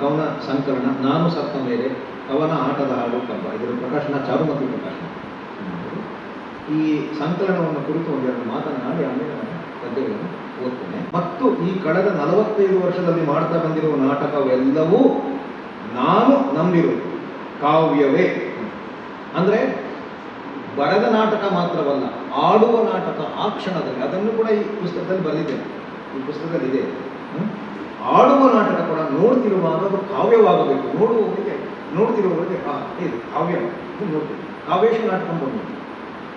ಕವನ ಸಂಕಲನ ನಾನು ಸತ್ತ ಮೇಲೆ ಕವನ ಆಟದ ಹಾಡು ಕಂಬ. ಇದರ ಪ್ರಕಾಶನ ಚಾರುಮತಿ ಪ್ರಕಾಶನ. ಈ ಸಂಕಲನವನ್ನು ಕುರಿತು ಒಂದೆರಡು ಮಾತನಾಡಿ ಆಮೇಲೆ ನಾನು ಪದ್ಯಗಳನ್ನು ಓದ್ತೇನೆ. ಮತ್ತು ಈ ಕಳೆದ ನಲವತ್ತೈದು ವರ್ಷದಲ್ಲಿ ಮಾಡ್ತಾ ಬಂದಿರುವ ನಾಟಕವೆಲ್ಲವೂ ನಾನು ನಂಬಿರುವುದು ಕಾವ್ಯವೇ. ಅಂದರೆ ಬರೆದ ನಾಟಕ ಮಾತ್ರವಲ್ಲ, ಆಡುವ ನಾಟಕ ಆ ಕ್ಷಣದಲ್ಲಿ, ಅದನ್ನು ಕೂಡ ಈ ಪುಸ್ತಕದಲ್ಲಿ ಬರೆದಿದ್ದೇನೆ. ಈ ಪುಸ್ತಕದಲ್ಲಿ ಇದೆ? ಆಡುವ ನಾಟಕ ಕೂಡ ನೋಡ್ತಿರುವಾಗ ಅದು ಕಾವ್ಯವಾಗಬೇಕು. ನೋಡುವವರಿಗೆ, ನೋಡ್ತಿರುವವರಿಗೆ, ಆ ಇದು ಕಾವ್ಯ. ಇದು ನೋಡ್ತೀವಿ ಕಾವ್ಯೇಶ ನಾಟಕ ಬಂದು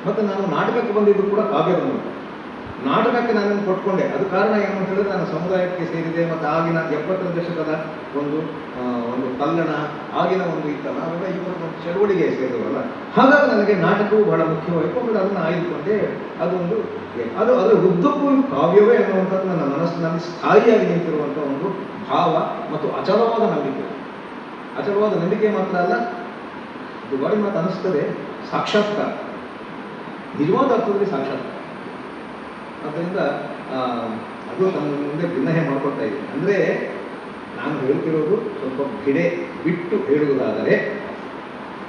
ಮತ್ತು ನಾನು ನಾಟಕಕ್ಕೆ ಬಂದಿದ್ದು ಕೂಡ ಕಾವ್ಯದ ಮೂಲಕ. ನಾಟಕಕ್ಕೆ ನಾನು ಕೊಟ್ಕೊಂಡೆ. ಅದು ಕಾರಣ ಏನು ಅಂತ ಹೇಳಿದ್ರೆ ನಾನು ಸಮುದಾಯಕ್ಕೆ ಸೇರಿದೆ ಮತ್ತು ಆಗಿನ ಎಪ್ಪತ್ತರ ದಶಕದ ಒಂದು ಒಂದು ಕಲ್ಲಣ ಆಗಿನ ಒಂದು ಇತ್ತಲ್ಲ ಅವೆಲ್ಲ ಇವರ ಒಂದು ಚಳುವಳಿಗೆ ಸೇರಿದವಲ್ಲ ಹಾಗಾಗಿ ನನಗೆ ನಾಟಕವು ಬಹಳ ಮುಖ್ಯವಾಯಿತು ಆಮೇಲೆ ಅದನ್ನು ಆಯ್ದುಕೊಂಡೆ ಅದು ಒಂದು, ಅದು ಅದರ ಉದ್ದಕ್ಕೂ ಕಾವ್ಯವೇ ಅನ್ನುವಂಥದ್ದು ನನ್ನ ಮನಸ್ಸಿನಲ್ಲಿ ಸ್ಥಾಯಿಯಾಗಿ ನಿಂತಿರುವಂಥ ಒಂದು ಭಾವ ಮತ್ತು ಅಚಲವಾದ ನಂಬಿಕೆ. ಅಚಲವಾದ ನಂಬಿಕೆ ಮಾತ್ರ ಅಲ್ಲ, ದುಬಾರಿ ಮಾತು ಅನಿಸ್ತದೆ ಸಾಕ್ಷಾತ್ಕಾರ. ನಿಜವಾದ ಅರ್ಥದಲ್ಲಿ ಸಾಕ್ಷಾತ್ಕಾರ. ಆದ್ದರಿಂದ ಅದು ತನ್ನ ಮುಂದೆ ಭಿನ್ನಹೆ ಮಾಡಿಕೊಡ್ತಾ ಇದೆ. ಅಂದರೆ ನಾನು ಹೇಳ್ತಿರೋದು ಸ್ವಲ್ಪ ಗಿಡೆ ಬಿಟ್ಟು ಹೇಳುವುದಾದರೆ,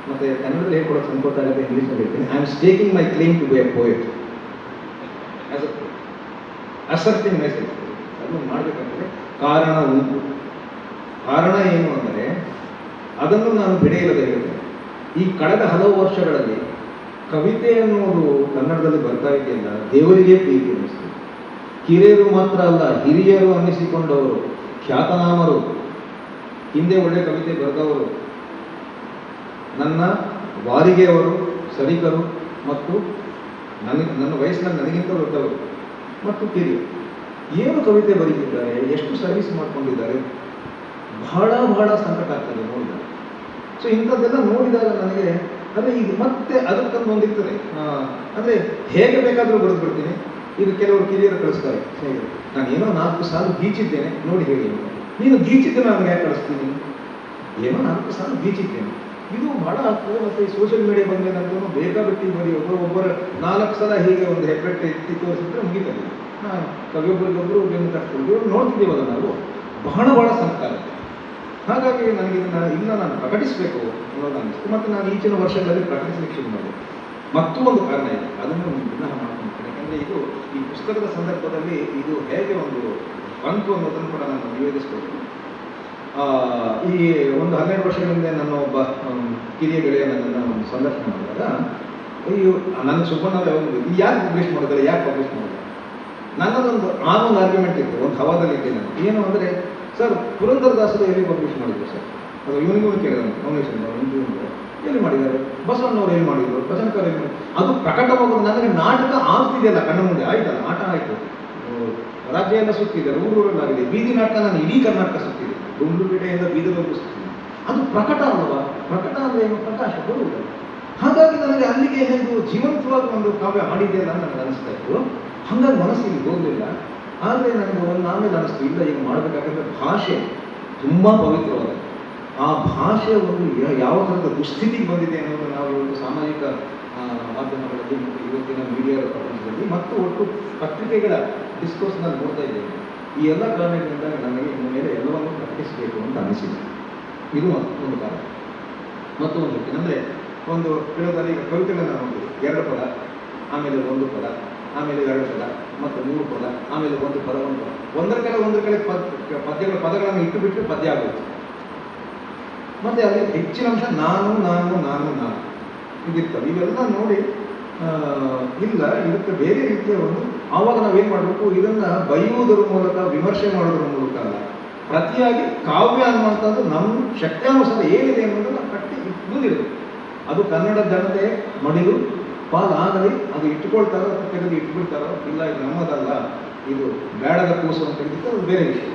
ಮತ್ತೆ ಕನ್ನಡದಲ್ಲಿ ಹೇಳ್ಕೊಡೋಕೆ ಸಂಕೋಚ ಆಗುತ್ತೆ ಇಂಗ್ಲೀಷಲ್ಲಿ ಹೇಳ್ತೀನಿ. I am staking my claim to be a poet asserting message ಅದನ್ನು ಮಾಡಬೇಕಂದ್ರೆ ಕಾರಣ ಉಂಟು. ಕಾರಣ ಏನು ಅಂದರೆ, ಅದನ್ನು ನಾನು ಬಿಡೆಯಿಲ್ಲದೆ ಹೇಳಿದೆ. ಈ ಕಳೆದ ಹಲವು ವರ್ಷಗಳಲ್ಲಿ ಕವಿತೆ ಅನ್ನೋದು ಕನ್ನಡದಲ್ಲಿ ಬರ್ತಾ ಇದೆಯಲ್ಲ ದೇವರಿಗೆ ಪ್ರೀತಿ ಅನ್ನಿಸ್ತದೆ. ಕಿರಿಯರು ಮಾತ್ರ ಅಲ್ಲ, ಹಿರಿಯರು ಅನ್ನಿಸಿಕೊಂಡವರು, ಖ್ಯಾತನಾಮರು, ಹಿಂದೆ ಒಳ್ಳೆ ಕವಿತೆ ಬರೆದವರು, ನನ್ನ ವಾರಿಗೆಯವರು ಸರಿಕರು ಮತ್ತು ನನಗೆ ನನ್ನ ವಯಸ್ಸಿನಲ್ಲಿ ನನಗಿಂತ ದೊಡ್ಡವರು ಮತ್ತು ಕಿರಿಯರು. ಏನು ಕವಿತೆ ಬರೀತಿದ್ದಾರೆ ಎಷ್ಟು ಸರ್ವಿಸ್ ಮಾಡ್ಕೊಂಡಿದ್ದಾರೆ, ಬಹಳ ಬಹಳ ಸಂಕಟ ಆಗ್ತದೆ ನೋಡಿದಾಗ. ಸೊ ಇಂಥದ್ದೆಲ್ಲ ನೋಡಿದಾಗ ನನಗೆ ಅಂದರೆ ಇದು ಮತ್ತೆ ಅದಕ್ಕೆ ಒಂದಿರ್ತದೆ ಅಂದರೆ ಹೇಗೆ ಬೇಕಾದರೂ ಬರೆದು ಬಿಡ್ತೀನಿ ಇದು ಕೆಲವರು ಕಿರಿಯರು ಕಳಿಸ್ತಾರೆ. ಸ್ನೇಹಿತರು ನಾನು ಏನೋ ನಾಲ್ಕು ಸಾಲು ಗೀಚಿದ್ದೇನೆ. ನೋಡಿ ಹೇಳಿ. ನೀನು ಗೀಚಿದ್ದು ನಾನು ಯಾಕೆ ಕಳಿಸ್ತೀನಿ? ಏನೋ ನಾಲ್ಕು ಸಾಲು ಗೀಚಿದ್ದೇನೆ. ಇದು ಬಹಳ ಆಗ್ತದೆ. ಮತ್ತು ಈ ಸೋಷಿಯಲ್ ಮೀಡಿಯಾ ಬಂದ ಮೇಲೆ ಬೇಕಾಬಿಟ್ಟಿ ಒಬ್ಬರು ಒಬ್ಬರ ನಾಲ್ಕು ಸಲ ಹೀಗೆ ಒಂದು ಹೆಬ್ಬೆಟ್ಟು ಎತ್ತಿ ತೋರಿಸಿದ್ರೆ ಮುಗಿತದೆ. ಹಾಂ. ಕವಿಯೊಬ್ಬರಿಗೊಬ್ಬರು ಬೆನ್ನು ಕಟ್ಕೊಂಡು ಇವ್ರು ನೋಡ್ತಿದ್ದೀವಲ್ಲ ನಾವು. ಬಹಳ ಬಹಳ ಸಂಸ್ಕಾರ ಹಾಗಾಗಿ ನನಗೆ ಇದನ್ನು ಇಲ್ಲ ನಾನು ಪ್ರಕಟಿಸಬೇಕು ಅನ್ನೋದು ಅನಿಸ್ತು ಮತ್ತು ನಾನು ಈಚಿನ ವರ್ಷಗಳಲ್ಲಿ ಪ್ರಕಟಿಸಲಿಕ್ಕೆ ಶುರು ಮಾಡಿದೆ. ಮತ್ತೂ ಒಂದು ಕಾರಣ ಇದೆ. ಅದನ್ನು ವಿಗ್ರಹ ಮಾಡ್ಕೊಂತೀನಿ ಯಾಕಂದರೆ ಇದು ಈ ಪುಸ್ತಕದ ಸಂದರ್ಭದಲ್ಲಿ ಇದು ಹೇಗೆ ಒಂದು ಬಂತು ಅನ್ನೋದನ್ನು ಕೂಡ ನಾನು ನಿವೇದಿಸ್ಕೊಳ್ತೀನಿ ಆ, ಈ ಒಂದು ಹನ್ನೆರಡು ವರ್ಷಗಳ ಹಿಂದೆ ನನ್ನ ಒಬ್ಬ ಕಿರಿಯ ಗೆಳೆಯ ನನ್ನನ್ನು ಒಂದು ಸಂದರ್ಶನ ಮಾಡಿದಾಗ ಅಯ್ಯೋ ನನ್ನ ಸುಬ್ಬಣ್ಣ ಯಾವಾಗ ಯಾಕೆ ಪಬ್ಲಿಷ್ ಮಾಡಿದ್ದಾರೆ? ಯಾಕೆ ಪಬ್ಲಿಷ್ ಮಾಡಿದ್ದಾರೆ? ನನ್ನದೊಂದು ಒಂದು ಆರ್ಗ್ಯುಮೆಂಟ್ ಇತ್ತು. ಒಂದು ಹವಾದಲ್ಲಿ ಇದ್ದೀನಿ ಏನು ಅಂದರೆ ಸರ್ ಪುರಂದರದಾಸರು ಎಲ್ಲಿ ಪಬ್ಲಿಷ್ ಮಾಡಿದ್ರು ಸರ್ ಅದು ಇವನಿಗೂ ಕೇಳಿದ ಫೌಂಡೇಶನ್ ಎಲ್ಲಿ ಮಾಡಿದ್ದಾರೆ? ಬಸವಣ್ಣವ್ರು ಏನು ಮಾಡಿದ್ರು? ಭಜನಕರ್ ಏನು ಅದು ಪ್ರಕಟವಾಗೋದು ನನಗೆ ನಾಟಕ ಆಗ್ತಿದೆಯಲ್ಲ, ಕಣ್ಣ ಮುಂದೆ. ಆಯ್ತಲ್ಲ ಆಟ ಆಯಿತು. ರಾಜ್ಯ ಎಲ್ಲ ಸುತ್ತಿದ್ದಾರೆ ಊರೂರಲ್ಲಾಗಿದೆ ಬೀದಿ ನಾಟಕ ನಾನು ಇಡೀ ಕರ್ನಾಟಕ ಸುತ್ತಿದೆ ಗುಂಡ್ಲುಪೇಟೆಯಿಂದ ಬೀದರ್ವರೆಗೂ ಸುತ್ತಿದೆ ಅದು ಪ್ರಕಟ ಅಲ್ವಾ? ಪ್ರಕಟ ಅಂದರೆ ಏನು ಪ್ರಕಾಶ ಬರುವುದಲ್ಲ. ಹಾಗಾಗಿ ನನಗೆ ಅಲ್ಲಿಗೆ ಹೇಗೂ ಜೀವಂತವಾಗಿ ಒಂದು ಕಾವ್ಯ ಆಡಿದೆಯಲ್ಲ ಅಂತ ನನಗೆ ಅನಿಸ್ತಾ ಇತ್ತು. ಹಂಗಾಗಿ ಮನಸ್ಸಿಗೆ ಹೋಗಲಿಲ್ಲ ಆದರೆ ನನಗೆ ಒಂದು ಆಮೇಲೆ ಅನಿಸ್ತು ಇಲ್ಲ, ಈಗ ಮಾಡಬೇಕಾದ್ರೆ ಭಾಷೆ ತುಂಬ ಪವಿತ್ರವಾದ ಆ ಭಾಷೆ ಒಂದು ಯಾವ ಥರದ ದುಸ್ಥಿತಿಗೆ ಬಂದಿದೆ ಅನ್ನೋದು ನಾವು ಸಾಮಾಜಿಕ ಮಾಧ್ಯಮಗಳಲ್ಲಿ ಮತ್ತು ಇವತ್ತಿನ ಮೀಡಿಯಾದ ಪ್ರಪಂಚದಲ್ಲಿ ಮತ್ತು ಒಟ್ಟು ಪತ್ರಿಕೆಗಳ ಡಿಸ್ಕೋರ್ಸ್ನಲ್ಲಿ ನೋಡ್ತಾ ಇದ್ದೇನೆ ಈ ಎಲ್ಲ ಕಾರಣಗಳಿಂದ ನನಗೆ ಇನ್ನು ಮೇಲೆ ಎಲ್ಲವನ್ನು ಪ್ರಕಟಿಸಬೇಕು ಅಂತ ಅನಿಸಿದೆ. ಇದು ಒಂದು ಕಾರಣ. ಮತ್ತು ಒಂದು ಅಂದರೆ ಒಂದು ಹೇಳೋದಾದ್ರೆ ಈಗ ಕವಿತೆಗಳನ್ನು ನೋಡಿದ್ವಿ ಎರಡು ಪದ, ಆಮೇಲೆ ಒಂದು ಪದ. ಆಮೇಲೆ ಎರಡು ಪದ, ಮತ್ತು ಮೂರು ಪದ, ಆಮೇಲೆ ಒಂದು ಪದ, ಒಂದು ಒಂದರ ಕಡೆ ಒಂದರ ಕಡೆ ಪದ, ಪದ್ಯಗಳ, ಪದಗಳನ್ನು ಇಟ್ಟು ಬಿಟ್ಟರೆ ಪದ್ಯ ಆಗುತ್ತೆ ಮತ್ತೆ ಅಲ್ಲಿ ಹೆಚ್ಚಿನ ಅಂಶ ನಾನು ನಾನು ನಾನು ನಾನು ಇದಿರ್ತವೆ ಇವೆಲ್ಲ ನೋಡಿ ಇಲ್ಲ, ಇದಕ್ಕೆ ಬೇರೆ ರೀತಿಯ ಒಂದು ಆವಾಗ ನಾವೇನು ಮಾಡಬೇಕು? ಇದನ್ನ ಬೈಯುವುದರ ಮೂಲಕ, ವಿಮರ್ಶೆ ಮಾಡೋದ್ರ ಮೂಲಕ ಅಲ್ಲ. ಪ್ರತಿಯಾಗಿ ಕಾವ್ಯ ಅನ್ನುವಂಥದ್ದು ನಮ್ಮ ಶಕ್ತ್ಯಾನುಸಾರ ಏನಿದೆ ಅನ್ನೋದನ್ನು ಕಟ್ಟಿ ಮುಂದಿಡಬೇಕು ಅದು ಕನ್ನಡ ಜನತೆ ಮಡಿಲು ಪಾಲಾಗಲಿ ಅದು ಇಟ್ಕೊಳ್ತಾರೋ ತೆಗೆದು ಇಟ್ಬಿಡ್ತಾರೋ ಇಲ್ಲ ಇದು ನಮ್ಮದಲ್ಲ ಇದು ಬೇಡದ ಕೂಸು ಅಂತ ಹೇಳಿದ್ರೆ ಅದು ಬೇರೆ ವಿಷಯ.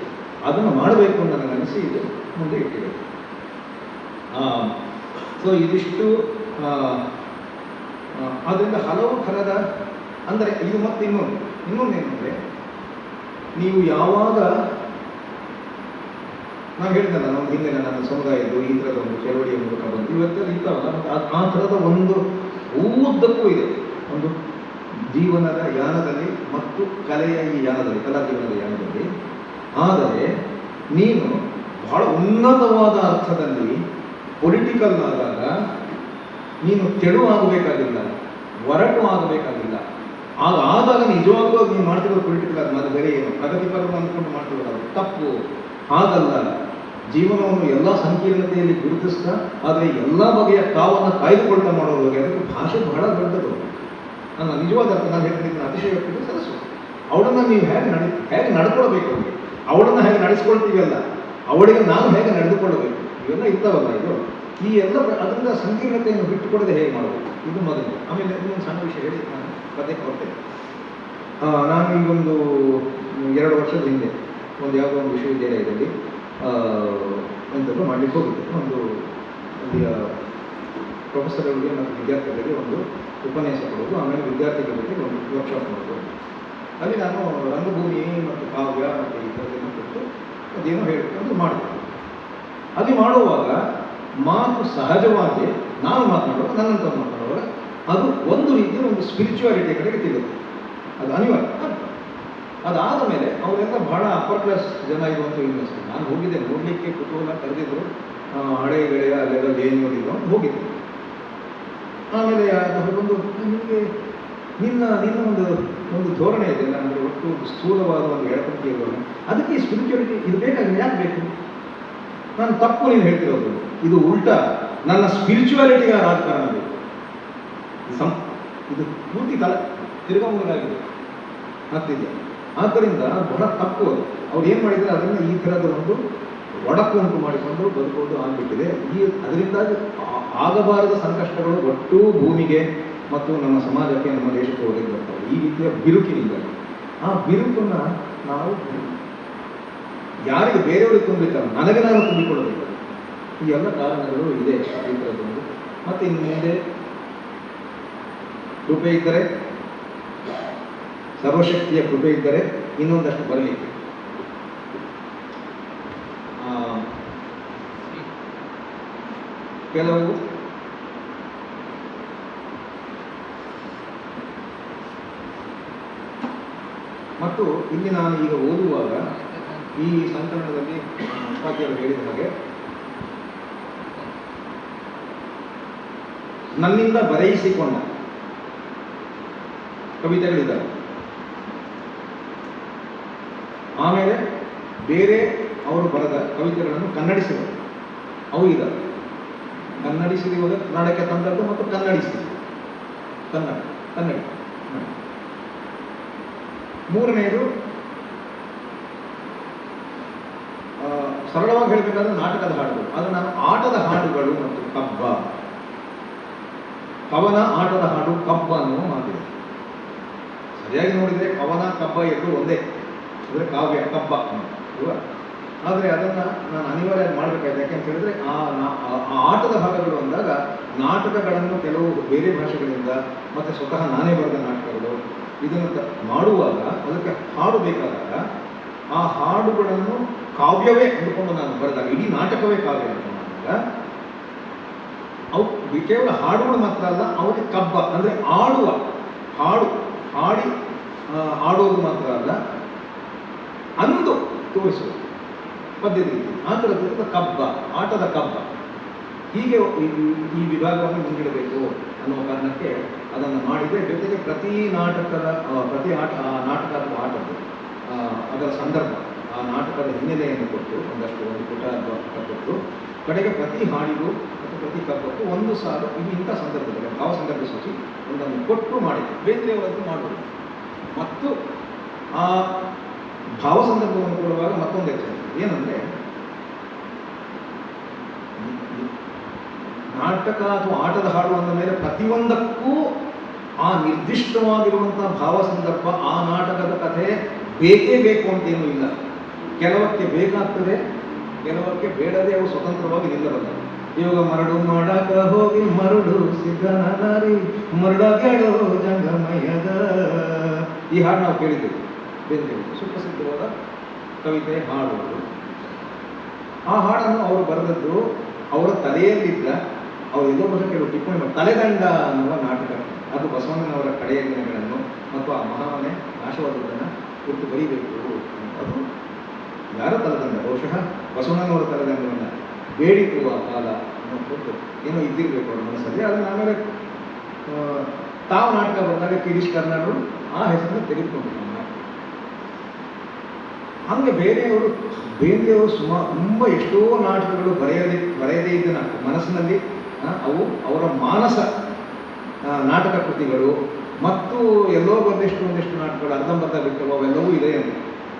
ಅದನ್ನು ಮಾಡಬೇಕು ಅಂತ ನನಗೆ ಅನಿಸಿ ಇದು ಮುಂದೆ ಇಟ್ಟಿದೆ ಸೊ ಇದಿಷ್ಟು ಆ, ಆ, ಅದರಿಂದ ಹಲವು ಥರದ ಅಂದರೆ ಇದು ಮತ್ತೆ ಇನ್ನೊಂದು ಇನ್ನೊಂದು ನೀವು ಯಾವಾಗ ನಾನು ಹೇಳ್ತೇನೆ ನಾನು ಹಿಂದೆ ನನ್ನ ಸಮುದಾಯದ್ದು ಈ ಥರದ ಒಂದು ಚಳವಳಿಯ ಮೂಲಕ ಬಂದು ಇವತ್ತೆಲ್ಲ ಇರ್ತಾವಲ್ಲ ಮತ್ತು ಆ ಥರದ ಒಂದು ಉದ್ದಕ್ಕೂ ಇದೆ. ಒಂದು ಜೀವನದ ಯಾನದಲ್ಲಿ ಮತ್ತು ಕಲೆಯ ಈ ಯಾನದಲ್ಲಿ ಕಲಾ ಜೀವನದ ಯಾನದಲ್ಲಿ. ಆದರೆ ನೀನು ಬಹಳ ಉನ್ನತವಾದ ಅರ್ಥದಲ್ಲಿ ಪೊಲಿಟಿಕಲ್ ಆದಾಗ ನೀನು ತೆಳು ಆಗಬೇಕಾಗಿಲ್ಲ, ಒರಟು ಆಗಬೇಕಾಗಿಲ್ಲ. ಆಗ ಆದಾಗ ನಿಜವಾಗ್ಲೂ ನೀನು ಮಾಡ್ತಿರೋ ಪೊಲಿಟಿಕಲ್ ಅದು ಬೇರೆ ಏನು? ಪ್ರಗತಿಪರ ಅಂದ್ಕೊಂಡು ಮಾಡ್ತಿರೋದು ತಪ್ಪು. ಹಾಗಲ್ಲ. ಜೀವನವನ್ನು ಎಲ್ಲ ಸಂಕೀರ್ಣತೆಯಲ್ಲಿ ಗುರುತಿಸ್ತಾ, ಆದರೆ ಎಲ್ಲ ಬಗೆಯ ಕಾವನ್ನು ಕಾಯ್ದುಕೊಳ್ತಾ ಮಾಡೋ ಬಗ್ಗೆ ಅದಕ್ಕೆ ಭಾಷೆ ಬಹಳ ದೊಡ್ಡದು. ನನ್ನ ನಿಜವಾದ ಅರ್ಥ, ನಾನು ಹೇಳ್ತಿದ್ದೀನಿ ಅತಿಶಯ ವ್ಯಕ್ತಿಗೆ ಸರಸ್ವತಿ ಅವಳನ್ನು ನೀವು ಹೇಗೆ ನಡೆ, ಹೇಗೆ ನಡ್ಕೊಳ್ಬೇಕು ಅವಳಿಗೆ ಅವಳನ್ನು ಹೇಗೆ ನಡೆಸ್ಕೊಳ್ತೀವಲ್ಲ? ಅವಳಿಗೆ ನಾನು ಹೇಗೆ ನಡೆದುಕೊಳ್ಳಬೇಕು? ಇವೆಲ್ಲ ಇರ್ತಾವಲ್ಲ ಇದು? ಈ ಎಲ್ಲ ಅದರಿಂದ ಸಂಕೀರ್ಣತೆಯನ್ನು ಬಿಟ್ಟುಕೊಡದೆ ಹೇಗೆ ಮಾಡಬೇಕು? ಇದು ಮೊದಲು. ಆಮೇಲೆ ಇನ್ನೊಂದು ಸಣ್ಣ ವಿಷಯ ಹೇಳಿ ನಾನು ಕತೆ ಕೊಡ್ತೇನೆ ನಾನು ಈಗೊಂದು ಎರಡು ವರ್ಷದ ಹಿಂದೆ, ಒಂದು ಯಾವುದೋ ಒಂದು ವಿಶ್ವವಿದ್ಯಾಲಯದಲ್ಲಿ ಎಂಥದ್ದು ಮಾಡಲಿಕ್ಕೆ ಹೋಗಿದ್ದೆ ಒಂದು, ಅಲ್ಲಿಯ ಪ್ರೊಫೆಸರ್ಗಳಿಗೆ ಮತ್ತು ವಿದ್ಯಾರ್ಥಿಗಳಿಗೆ ಒಂದು ಉಪನ್ಯಾಸ ಕೊಡೋದು ಆಮೇಲೆ ವಿದ್ಯಾರ್ಥಿಗಳ ಜೊತೆ ಒಂದು ವರ್ಕ್ಶಾಪ್ ಮಾಡೋದು ಅಲ್ಲಿ ನಾನು ರಂಗಭೂಮಿ ಮತ್ತು ಕಾವ್ಯ ಮತ್ತು ಈ ಥರದ್ದನ್ನು ಕೊಟ್ಟು ಅದೇನೋ ಹೇಳಿಕೊಂಡು ಮಾಡಿದೆ. ಅಲ್ಲಿ ಮಾಡುವಾಗ ಮಾತು ಸಹಜವಾಗಿ ನಾನು ಮಾತನಾಡುವಾಗ ನನ್ನಂತ ಮಾತನಾಡುವಾಗ ಅದು ಒಂದು ರೀತಿಯ ಒಂದು ಸ್ಪಿರಿಚುವಾಲಿಟಿ ಕಡೆಗೆ ತಿಳಿದಿದೆ ಅದು ಅನಿವಾರ್ಯ. ಅದಾದ ಮೇಲೆ ಅವರೆಲ್ಲ ಬಹಳ ಅಪ್ಪರ್ ಕ್ಲಾಸ್ ಜನ ಇರುವಂಥ ಯೂನಿವರ್ಸಿಟಿ ನಾನು ಹೋಗಿದ್ದೆ, ನೋಡಲಿಕ್ಕೆ ಕುತೂಹಲ ಕರೆದಿದ್ರು ಹಳೆ ಗೆಳೆಯ ಅಲ್ಲೆಲ್ಲ ಏನು ನೋಡಿದ್ರು ಅಂತ ಹೋಗಿದ್ದೆ. ಆಮೇಲೆ ಬಂದು, ನಿಮಗೆ, ನಿನ್ನ ನಿನ್ನ ಒಂದು ಒಂದು ಧೋರಣೆ ಇದೆ. ನನಗೆ ಒಟ್ಟು ಸ್ಥೂಲವಾದ ಒಂದು ಎಡಪಂಥಿ ಇರೋದು ಅದಕ್ಕೆ ಈ ಸ್ಪಿರಿಚುಯಾಲಿಟಿ ಇದು ಬೇಕಾದ್ರೆ ಯಾಕೆ ಬೇಕು? ನಾನು ತಪ್ಪು ನೀನು ಹೇಳ್ತಿರೋದು. ಇದು ಉಲ್ಟಾ ನನ್ನ ಸ್ಪಿರಿಚುವಾಲಿಟಿಗೆ ರಾಜಕಾರಣ ಬೇಕು. ಸಂ, ಇದು ಪೂರ್ತಿ ತಲೆ ತಿರುಗಮೂಲಾಗಿದೆ ಆಗ್ತಿದೆ ಆದ್ದರಿಂದ ಬಹಳ ತಪ್ಪು ಅದು. ಅವ್ರು ಏನು ಮಾಡಿದರೆ ಅದನ್ನ ಈ ಥರದ ಒಂದು ಒಡಕು ಉಂಟು ಮಾಡಿಕೊಂಡು ಬದುಕೋದು ಆಗ್ಬಿಟ್ಟಿದೆ. ಈ ಅದರಿಂದಾಗಿ ಆಗಬಾರದ ಸಂಕಷ್ಟಗಳು ಒಟ್ಟು ಭೂಮಿಗೆ ಮತ್ತು ನಮ್ಮ ಸಮಾಜಕ್ಕೆ, ನಮ್ಮ ದೇಶಕ್ಕೆ ಒದಗಿ ಬರ್ತವೆ. ಈ ರೀತಿಯ ಬಿರುಕಿನಿಂದ. ಆ ಬಿರುಕನ್ನು ನಾವು ಯಾರಿಗೆ ಬೇರೆಯವ್ರಿಗೆ ತುಂಬಲಿಕ್ಕಲ್ಲ ನನಗೆ ನಾನು ತುಂಬಿಕೊಳ್ಳಬೇಕು. ಈ ಎಲ್ಲ ಕಾರಣಗಳು ಇದೆ ಈ ಥರದ್ದೊಂದು. ಮತ್ತು ಇನ್ನು ಮುಂದೆ ಕೃಪೆ ಇದ್ದರೆ ಸರ್ವಶಕ್ತಿಯ ಕೃಪೆ ಇದ್ದರೆ ಇನ್ನೊಂದಷ್ಟು ಬರಲಿಕ್ಕೆ. ಕೆಲವು ಮತ್ತು ಇಲ್ಲಿ ನಾನು ಈಗ ಓದುವಾಗ ಈ ಸಂಕಲನದಲ್ಲಿ ಉಪಾಧ್ಯಾಯರು ಹೇಳಿದ ಹಾಗೆ ನನ್ನಿಂದ ಬರೆಯಿಸಿಕೊಂಡ ಕವಿತೆಗಳಿದ್ದಾವೆ. ಆಮೇಲೆ ಬೇರೆ ಅವರು ಬರೆದ ಕವಿತೆಗಳನ್ನು ಕನ್ನಡಿಸಿದರು. ಅವು ಇದ್ದಾವೆ ಕನ್ನಡಿಸಿರುವುದು ಕನ್ನಡಕ್ಕೆ ತಂದದ್ದು ಮತ್ತು ಕನ್ನಡಿಸಿದೆ ಕನ್ನಡ, ಕನ್ನಡಿ ಮೂರನೆಯದು ಸರಳವಾಗಿ ಹೇಳಬೇಕಾದ್ರೆ ನಾಟಕದ ಹಾಡುಗಳು. ಅದು ನಾನು ಆಟದ ಹಾಡುಗಳು ಮತ್ತು ಕಬ್ಬ. ಕವನ ಆಟದ ಹಾಡು ಕಬ್ಬ ಅನ್ನುವ ಮಾತಿದೆ. ಸರಿಯಾಗಿ ನೋಡಿದರೆ ಕವನ ಕಬ್ಬ ಎರಡು ಒಂದೇ. ಅಂದರೆ ಕಾವ್ಯ ಕಬ್ಬ ಅಲ್ವಾ ಆದರೆ ಅದನ್ನು ನಾನು ಅನಿವಾರ್ಯ ಮಾಡಬೇಕಾಯ್ತು. ಯಾಕೆಂತ ಹೇಳಿದ್ರೆ ಆ ಆಟದ ಭಾಗಗಳು ಅಂದಾಗ ನಾಟಕಗಳನ್ನು ಕೆಲವು ಬೇರೆ ಭಾಷೆಗಳಿಂದ ಮತ್ತು ಸ್ವತಃ ನಾನೇ ಬರೆದ ನಾಟಕಗಳು ಇದನ್ನು ಮಾಡುವಾಗ ಅದಕ್ಕೆ ಹಾಡು ಬೇಕಾದಾಗ ಆ ಹಾಡುಗಳನ್ನು ಕಾವ್ಯವೇ ಅಂದುಕೊಂಡು ನಾನು ಬರೆದಾಗ, ಇಡೀ ನಾಟಕವೇ ಕಾವ್ಯ ಅಂತ ಮಾಡಿದಾಗ, ಅವು ಕೇವಲ ಹಾಡುಗಳು ಮಾತ್ರ ಅಲ್ಲ ಅವಕ್ಕೆ ಕಬ್ಬ ಅಂದರೆ ಆಡುವ ಹಾಡು, ಹಾಡಿ ಆಡೋದು ಮಾತ್ರ ಅಲ್ಲ ಅಂದು ತೋರಿಸುವುದು ಪದ್ಧತಿ ಆ ಥರದ್ದು ಕಬ್ಬ, ಆಟದ ಕಬ್ಬ. ಹೀಗೆ ಈ- ವಿಭಾಗವನ್ನು ಮುಂದಿಡಬೇಕು ಅನ್ನುವ ಕಾರಣಕ್ಕೆ ಅದನ್ನು ಮಾಡಿದರೆ ಜೊತೆಗೆ ಪ್ರತಿ ನಾಟಕದ ಪ್ರತಿ ಆಟ, ಆ ನಾಟಕ ಅಥವಾ ಆಟದ್ದು ಅದರ ಸಂದರ್ಭ, ಆ ನಾಟಕದ ಹಿನ್ನೆಲೆಯನ್ನು ಕೊಟ್ಟು, ಒಂದಷ್ಟು ಒಂದು ಪುಟ ಅಥವಾ ಕೊಟ್ಟು, ಕಡೆಗೆ ಪ್ರತಿ ಹಾಡಿಗೂ ಮತ್ತು ಪ್ರತಿ ಕಬ್ಬಕ್ಕೂ ಒಂದು ಸಾಲು ಇದು ಇಂಥ ಸಂದರ್ಭದಲ್ಲಿ, ಭಾವ ಸಂದರ್ಭ ಸೂಚಿ ಒಂದನ್ನು ಕೊಟ್ಟು ಮಾಡಿದೆ ಬೇರೆ ಮಾಡುವುದು ಮತ್ತು ಆ ಭಾವ ಸಂದರ್ಭವನ್ನು ಕೊಡುವಾಗ ಮತ್ತೊಂದು ಎಚ್ಚರಿಕೆ ಏನಂದರೆ, ನಾಟಕ ಅಥವಾ ಆಟದ ಹಾಡು ಅಂದ ಮೇಲೆ ಪ್ರತಿಯೊಂದಕ್ಕೂ ಆ ನಿರ್ದಿಷ್ಟವಾಗಿರುವಂತಹ ಭಾವ ಸಂದರ್ಭ, ಆ ನಾಟಕದ ಕಥೆ ಬೇಕೇ ಬೇಕು ಅಂತೇನೂ ಇಲ್ಲ. ಕೆಲವಕ್ಕೆ ಬೇಕಾಗ್ತದೆ, ಕೆಲವಕ್ಕೆ ಬೇಡದೆ ಅವು ಸ್ವತಂತ್ರವಾಗಿ ನಿಲ್ಲಬಲ್ಲ. ಇವಾಗ ಮರಡು ಮಾಡಕ ಹೋಗಿ, ಮರಡು ಸಿದ್ಧನಾರಿ ಮರಡಾಗ್ಯಾಡೋ ಜಂಗಮಯ್ಯದ ಈ ಹಾಡು ನಾವು ಕೇಳಿದ್ದೇವೆ. ಬೇರೆ ಸುಪ್ರಸಿದ್ಧವಾದ ಕವಿತೆ ಹಾಡು ಆ ಹಾಡನ್ನು ಅವರು ಬರೆದದ್ದು ಅವರ ತಲೆಯಲ್ಲಿದ್ದ, ಅವರು ಎಲ್ಲೋ ಕೆಲವು ಟಿಪ್ಪಣಿ ತಲೆದಂಡ ಅನ್ನುವ ನಾಟಕ. ಅದು ಬಸವಣ್ಣನವರ ಕಡೆಯ ದಿನಗಳನ್ನು ಮತ್ತು ಆ ಮಹಾಮನೆ ನಾಶವಾದದ್ದನ್ನು ಕುರಿತು ಬರೀಬೇಕು ಅದು ಯಾರ ತಲೆದಂಡ? ಬಹುಶಃ ಬಸವಣ್ಣನವರ ತಲೆದಂಡವನ್ನು ಬೇಡಿಕೊಳ್ಳುವ ಕಾಲ ಅನ್ನೋದು ಏನೋ ಇದ್ದಿರಬೇಕು ಅವ್ರ ಮನಸ್ಸಲ್ಲಿ. ಅದನ್ನು ಆಮೇಲೆ ತಾವು ನಾಟಕ ಬಂದಾಗ ಕಿರೀಶ್ ಕರ್ನಾಡರು ಆ ಹೆಸರನ್ನು ತೆಗೆದುಕೊಂಡ್ರು. ಹಂಗೆ ಬೇರೆಯವರು ಬೇರೆಯವರು ಸುಮಾರು ತುಂಬ ಎಷ್ಟೋ ನಾಟಕಗಳು ಬರೆಯದೆ ಬರೆಯದೇ ಇದ್ದ ಮನಸ್ಸಿನಲ್ಲಿ ಅವು ಅವರ ಮಾನಸ ನಾಟಕ ಕೃತಿಗಳು ಮತ್ತು ಎಲ್ಲೋ ಬಂದಿಷ್ಟು ಒಂದಿಷ್ಟು ನಾಟಕಗಳು, ಅರ್ಧಂಬರ್ಧ ಬಿಟ್ಟವು, ಅವೆಲ್ಲವೂ ಇದೆ ಅಂತ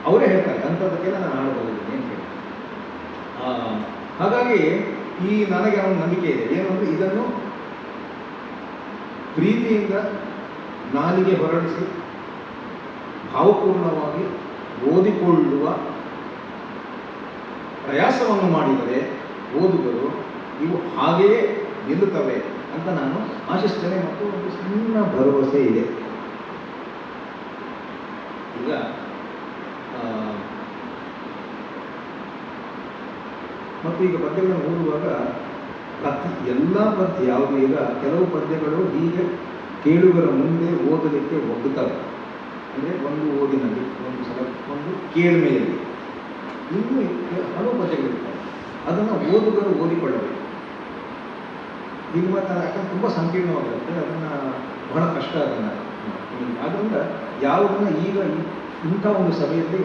ಅವರೇ ಹೇಳ್ತಾರೆ. ಅಂಥದ್ದಕ್ಕೆ ನಾನು ಹಾಡಬಹುದು ಏನು ಹೇಳಿ ಹಾಗಾಗಿ ಈ ನನಗೆ ಅವನ ನಂಬಿಕೆ ಇದೆ. ಏನು ಅಂದರೆ ಇದನ್ನು ಪ್ರೀತಿಯಿಂದ ನಾಲಿಗೆ ಹೊರಡಿಸಿ, ಭಾವಪೂರ್ಣವಾಗಿ ಓದಿಕೊಳ್ಳುವ ಪ್ರಯಾಸವನ್ನು ಮಾಡಿದರೆ ಓದುಗರು ಇವು ಹಾಗೆಯೇ ನಿಲ್ಲುತ್ತವೆ ಅಂತ ನಾನು ಆಶಿಸ್ತೇನೆ ಮತ್ತು ಒಂದು ಸಣ್ಣ ಭರವಸೆ ಇದೆ. ಈಗ ಮತ್ತು ಈಗ ಪದ್ಯಗಳನ್ನು ಓದುವಾಗ ಪ್ರತಿ ಎಲ್ಲ ಪದ್ಯ, ಯಾವುದೇ ಈಗ ಕೆಲವು ಪದ್ಯಗಳು ಹೀಗೆ ಕೇಳುಗರ ಮುಂದೆ ಓದಲಿಕ್ಕೆ ಒಗ್ಗುತ್ತವೆ. ಅಂದರೆ ಒಂದು ಓದಿನಲ್ಲಿ ಒಂದು ಸಲ ಒಂದು ಕೇಳ್ಮೆಯಲ್ಲಿ. ಇನ್ನೂ ಹಲವು ಪದ್ಯಗಳಿರ್ತವೆ ಅದನ್ನು ಓದುಗರು ಓದಿಕೊಳ್ಳಬೇಕು. ನಿಮ್ಮ ಯಾಕಂದ್ರೆ ತುಂಬ ಸಂಕೀರ್ಣವಾಗಿರುತ್ತೆ ಅದನ್ನು ಬಹಳ ಕಷ್ಟ ಅದನ್ನು ಆದ್ದರಿಂದ ಯಾವುದನ್ನು ಈಗ ಇಂಥ ಒಂದು ಸಭೆಯಲ್ಲಿ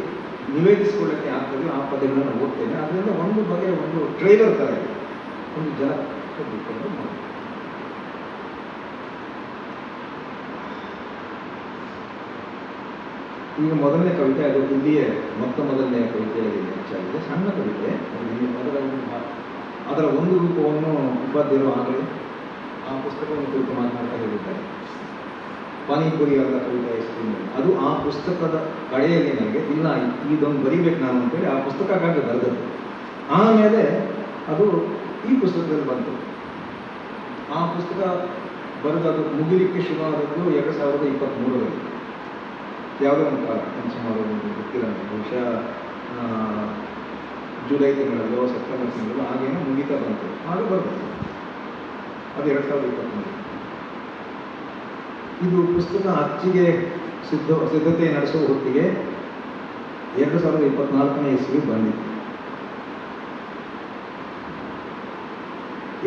ನಿವೇದಿಸಿಕೊಳ್ಳಕ್ಕೆ ಆಗ್ತದೆ ಆ ಪದಗಳನ್ನು ಓದ್ತೇನೆ. ಅದರಿಂದ ಒಂದು ಬಗೆಯ ಒಂದು ಟ್ರೈಲರ್ ಥರ ಇದೆ. ಒಂದು ಜನ ಬಿಟ್ಕೊಂಡು ಈಗ ಮೊದಲನೇ ಕವಿತೆ ಅದು ಇಲ್ಲಿಯೇ ಮೊತ್ತ ಮೊದಲನೇ ಕವಿತೆಯಲ್ಲಿ ಹೆಚ್ಚಾಗಿದೆ, ಸಣ್ಣ ಕವಿತೆ. ಇಲ್ಲಿ ಅದರ ಒಂದು ರೂಪವನ್ನು ಉಪಾಧ್ಯರು ಆಗಲಿ ಆ ಪುಸ್ತಕವನ್ನು ಕುರಿತು ಮಾತನಾಡ್ತಾ ಹೇಳಿದ್ದಾರೆ. ಪಾನಿಪುರಿ ಅಂತ ಕವಿತೆ ಐಸ್ಕ್ರೀಮ್ ಅದು ಆ ಪುಸ್ತಕದ ಕಡೆಯಲ್ಲಿ ನನಗೆ, ಇಲ್ಲ, ಇದೊಂದು ಬರಿಬೇಕು ನಾನು ಅಂತೇಳಿ ಆ ಪುಸ್ತಕಕ್ಕಾಗಿ ಬರೆದದ್ದು. ಆಮೇಲೆ ಅದು ಈ ಪುಸ್ತಕದಲ್ಲಿ ಬಂತು. ಆ ಪುಸ್ತಕ ಬರೆದದ್ದು ಮುಗಿಲಿಕ್ಕೆ ಶುರುವಾದದ್ದು ಎರಡು ಸಾವಿರದ ಇಪ್ಪತ್ತ್ಮೂರರಲ್ಲಿ ಯಾವುದೋ ಒಂದು ಕಾಲ ಸುಮಾರು ಗೊತ್ತಿಲ್ಲ ಬಹುಶಃ ಜುಲೈ ತಿಂಗಳಲ್ಲೋ ಸೆಪ್ಟೆಂಬರ್ ತಿಂಗಳಲ್ಲೋ ಹಾಗೇನೋ ಮುಗಿತಾ ಬಂತು. ಆಗ ಬರ್ಬೋದು ಅದು ಎರಡು ಸಾವಿರದ ಇಪ್ಪತ್ತ್ಮೂರು ಇದು ಪುಸ್ತಕ ಅಚ್ಚಿಗೆ ಸಿದ್ಧ, ಸಿದ್ಧತೆ ನಡೆಸುವ ಹೊತ್ತಿಗೆ ಎರಡು ಸಾವಿರದ ಇಪ್ಪತ್ನಾಲ್ಕನೇ ಇಸ್ವಿ ಬಂದಿತ್ತು.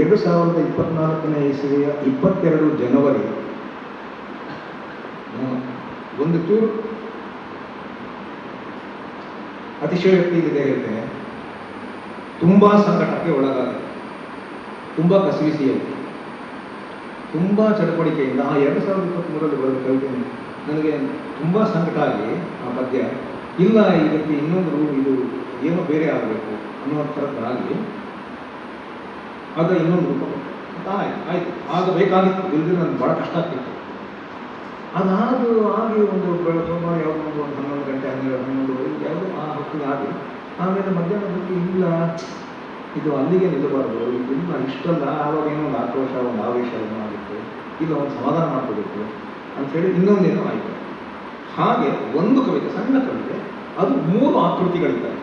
ಎರಡು ಸಾವಿರದ ಇಪ್ಪತ್ನಾಲ್ಕನೇ ಇಸವಿಯ ಇಪ್ಪತ್ತೆರಡು ಜನವರಿ ಒಂದು ಚೂರು ಅತಿಶಯೋಕ್ತಿ ಇದೆ ಹೇಳ್ತೇನೆ ತುಂಬ ಸಂಕಟಕ್ಕೆ ಒಳಗಾದ ತುಂಬಾ ಕಸಿವಿಸಿಯವು ತುಂಬ ಚಡಪಡಿಕೆಯಿಂದ ಆ ಎರಡು ಸಾವಿರದ ಇಪ್ಪತ್ತ್ಮೂರಲ್ಲಿ ಬರೆದು ಕಲ್ತೀನಿ. ನನಗೆ ತುಂಬ ಸಂಕಟ ಆಗಿ ಆ ಪದ್ಯ. ಇಲ್ಲ, ಇದಕ್ಕೆ ಇನ್ನೊಂದು ಇದು ಏನೋ ಬೇರೆ ಆಗಬೇಕು ಅನ್ನೋ ಥರದ್ದಾಗಿ ಅದು ಇನ್ನೊಂದು ರೂಪ. ಆಯ್ತು ಆಯ್ತು. ಆಗ ಬೇಕಾಗಿತ್ತು ಇಲ್ಲದೆ ನನಗೆ ಭಾಳ ಕಷ್ಟ ಆಗ್ತಿತ್ತು. ಅದಾದು ಆಗಿ ಒಂದು ಸುಮಾರು ಯಾವುದೋ ಒಂದು ಹನ್ನೊಂದು ಗಂಟೆ, ಹನ್ನೆರಡು, ಹನ್ನೊಂದು ಯಾವುದೋ ಆ ಹೊತ್ತಿಗೆ ಆಗಿ, ಆಮೇಲೆ ಮಧ್ಯಾಹ್ನ ಹೊತ್ತಿಗೆ ಇಲ್ಲ. ಇದು ಅಲ್ಲಿಗೆ ನಿಲ್ಲಬಾರ್ದು. ಇಲ್ಲ ಇಷ್ಟಲ್ಲ ಆವಾಗ ಏನೋ ಒಂದು ಆಕ್ರೋಶ, ಒಂದು ಆವೇಶ ಏನೋ ಆಗಿತ್ತು ಇಲ್ಲ, ಒಂದು ಸಮಾಧಾನ ಮಾಡ್ಕೋಬೇಕು ಅಂಥೇಳಿ ಇನ್ನೊಂದೇನೋ ಆಯಿತು. ಹಾಗೆ ಒಂದು ಕವಿತೆ, ಸಣ್ಣ ಕವಿತೆ, ಅದು ಮೂರು ಆಕೃತಿಗಳಿದ್ದಾವೆ.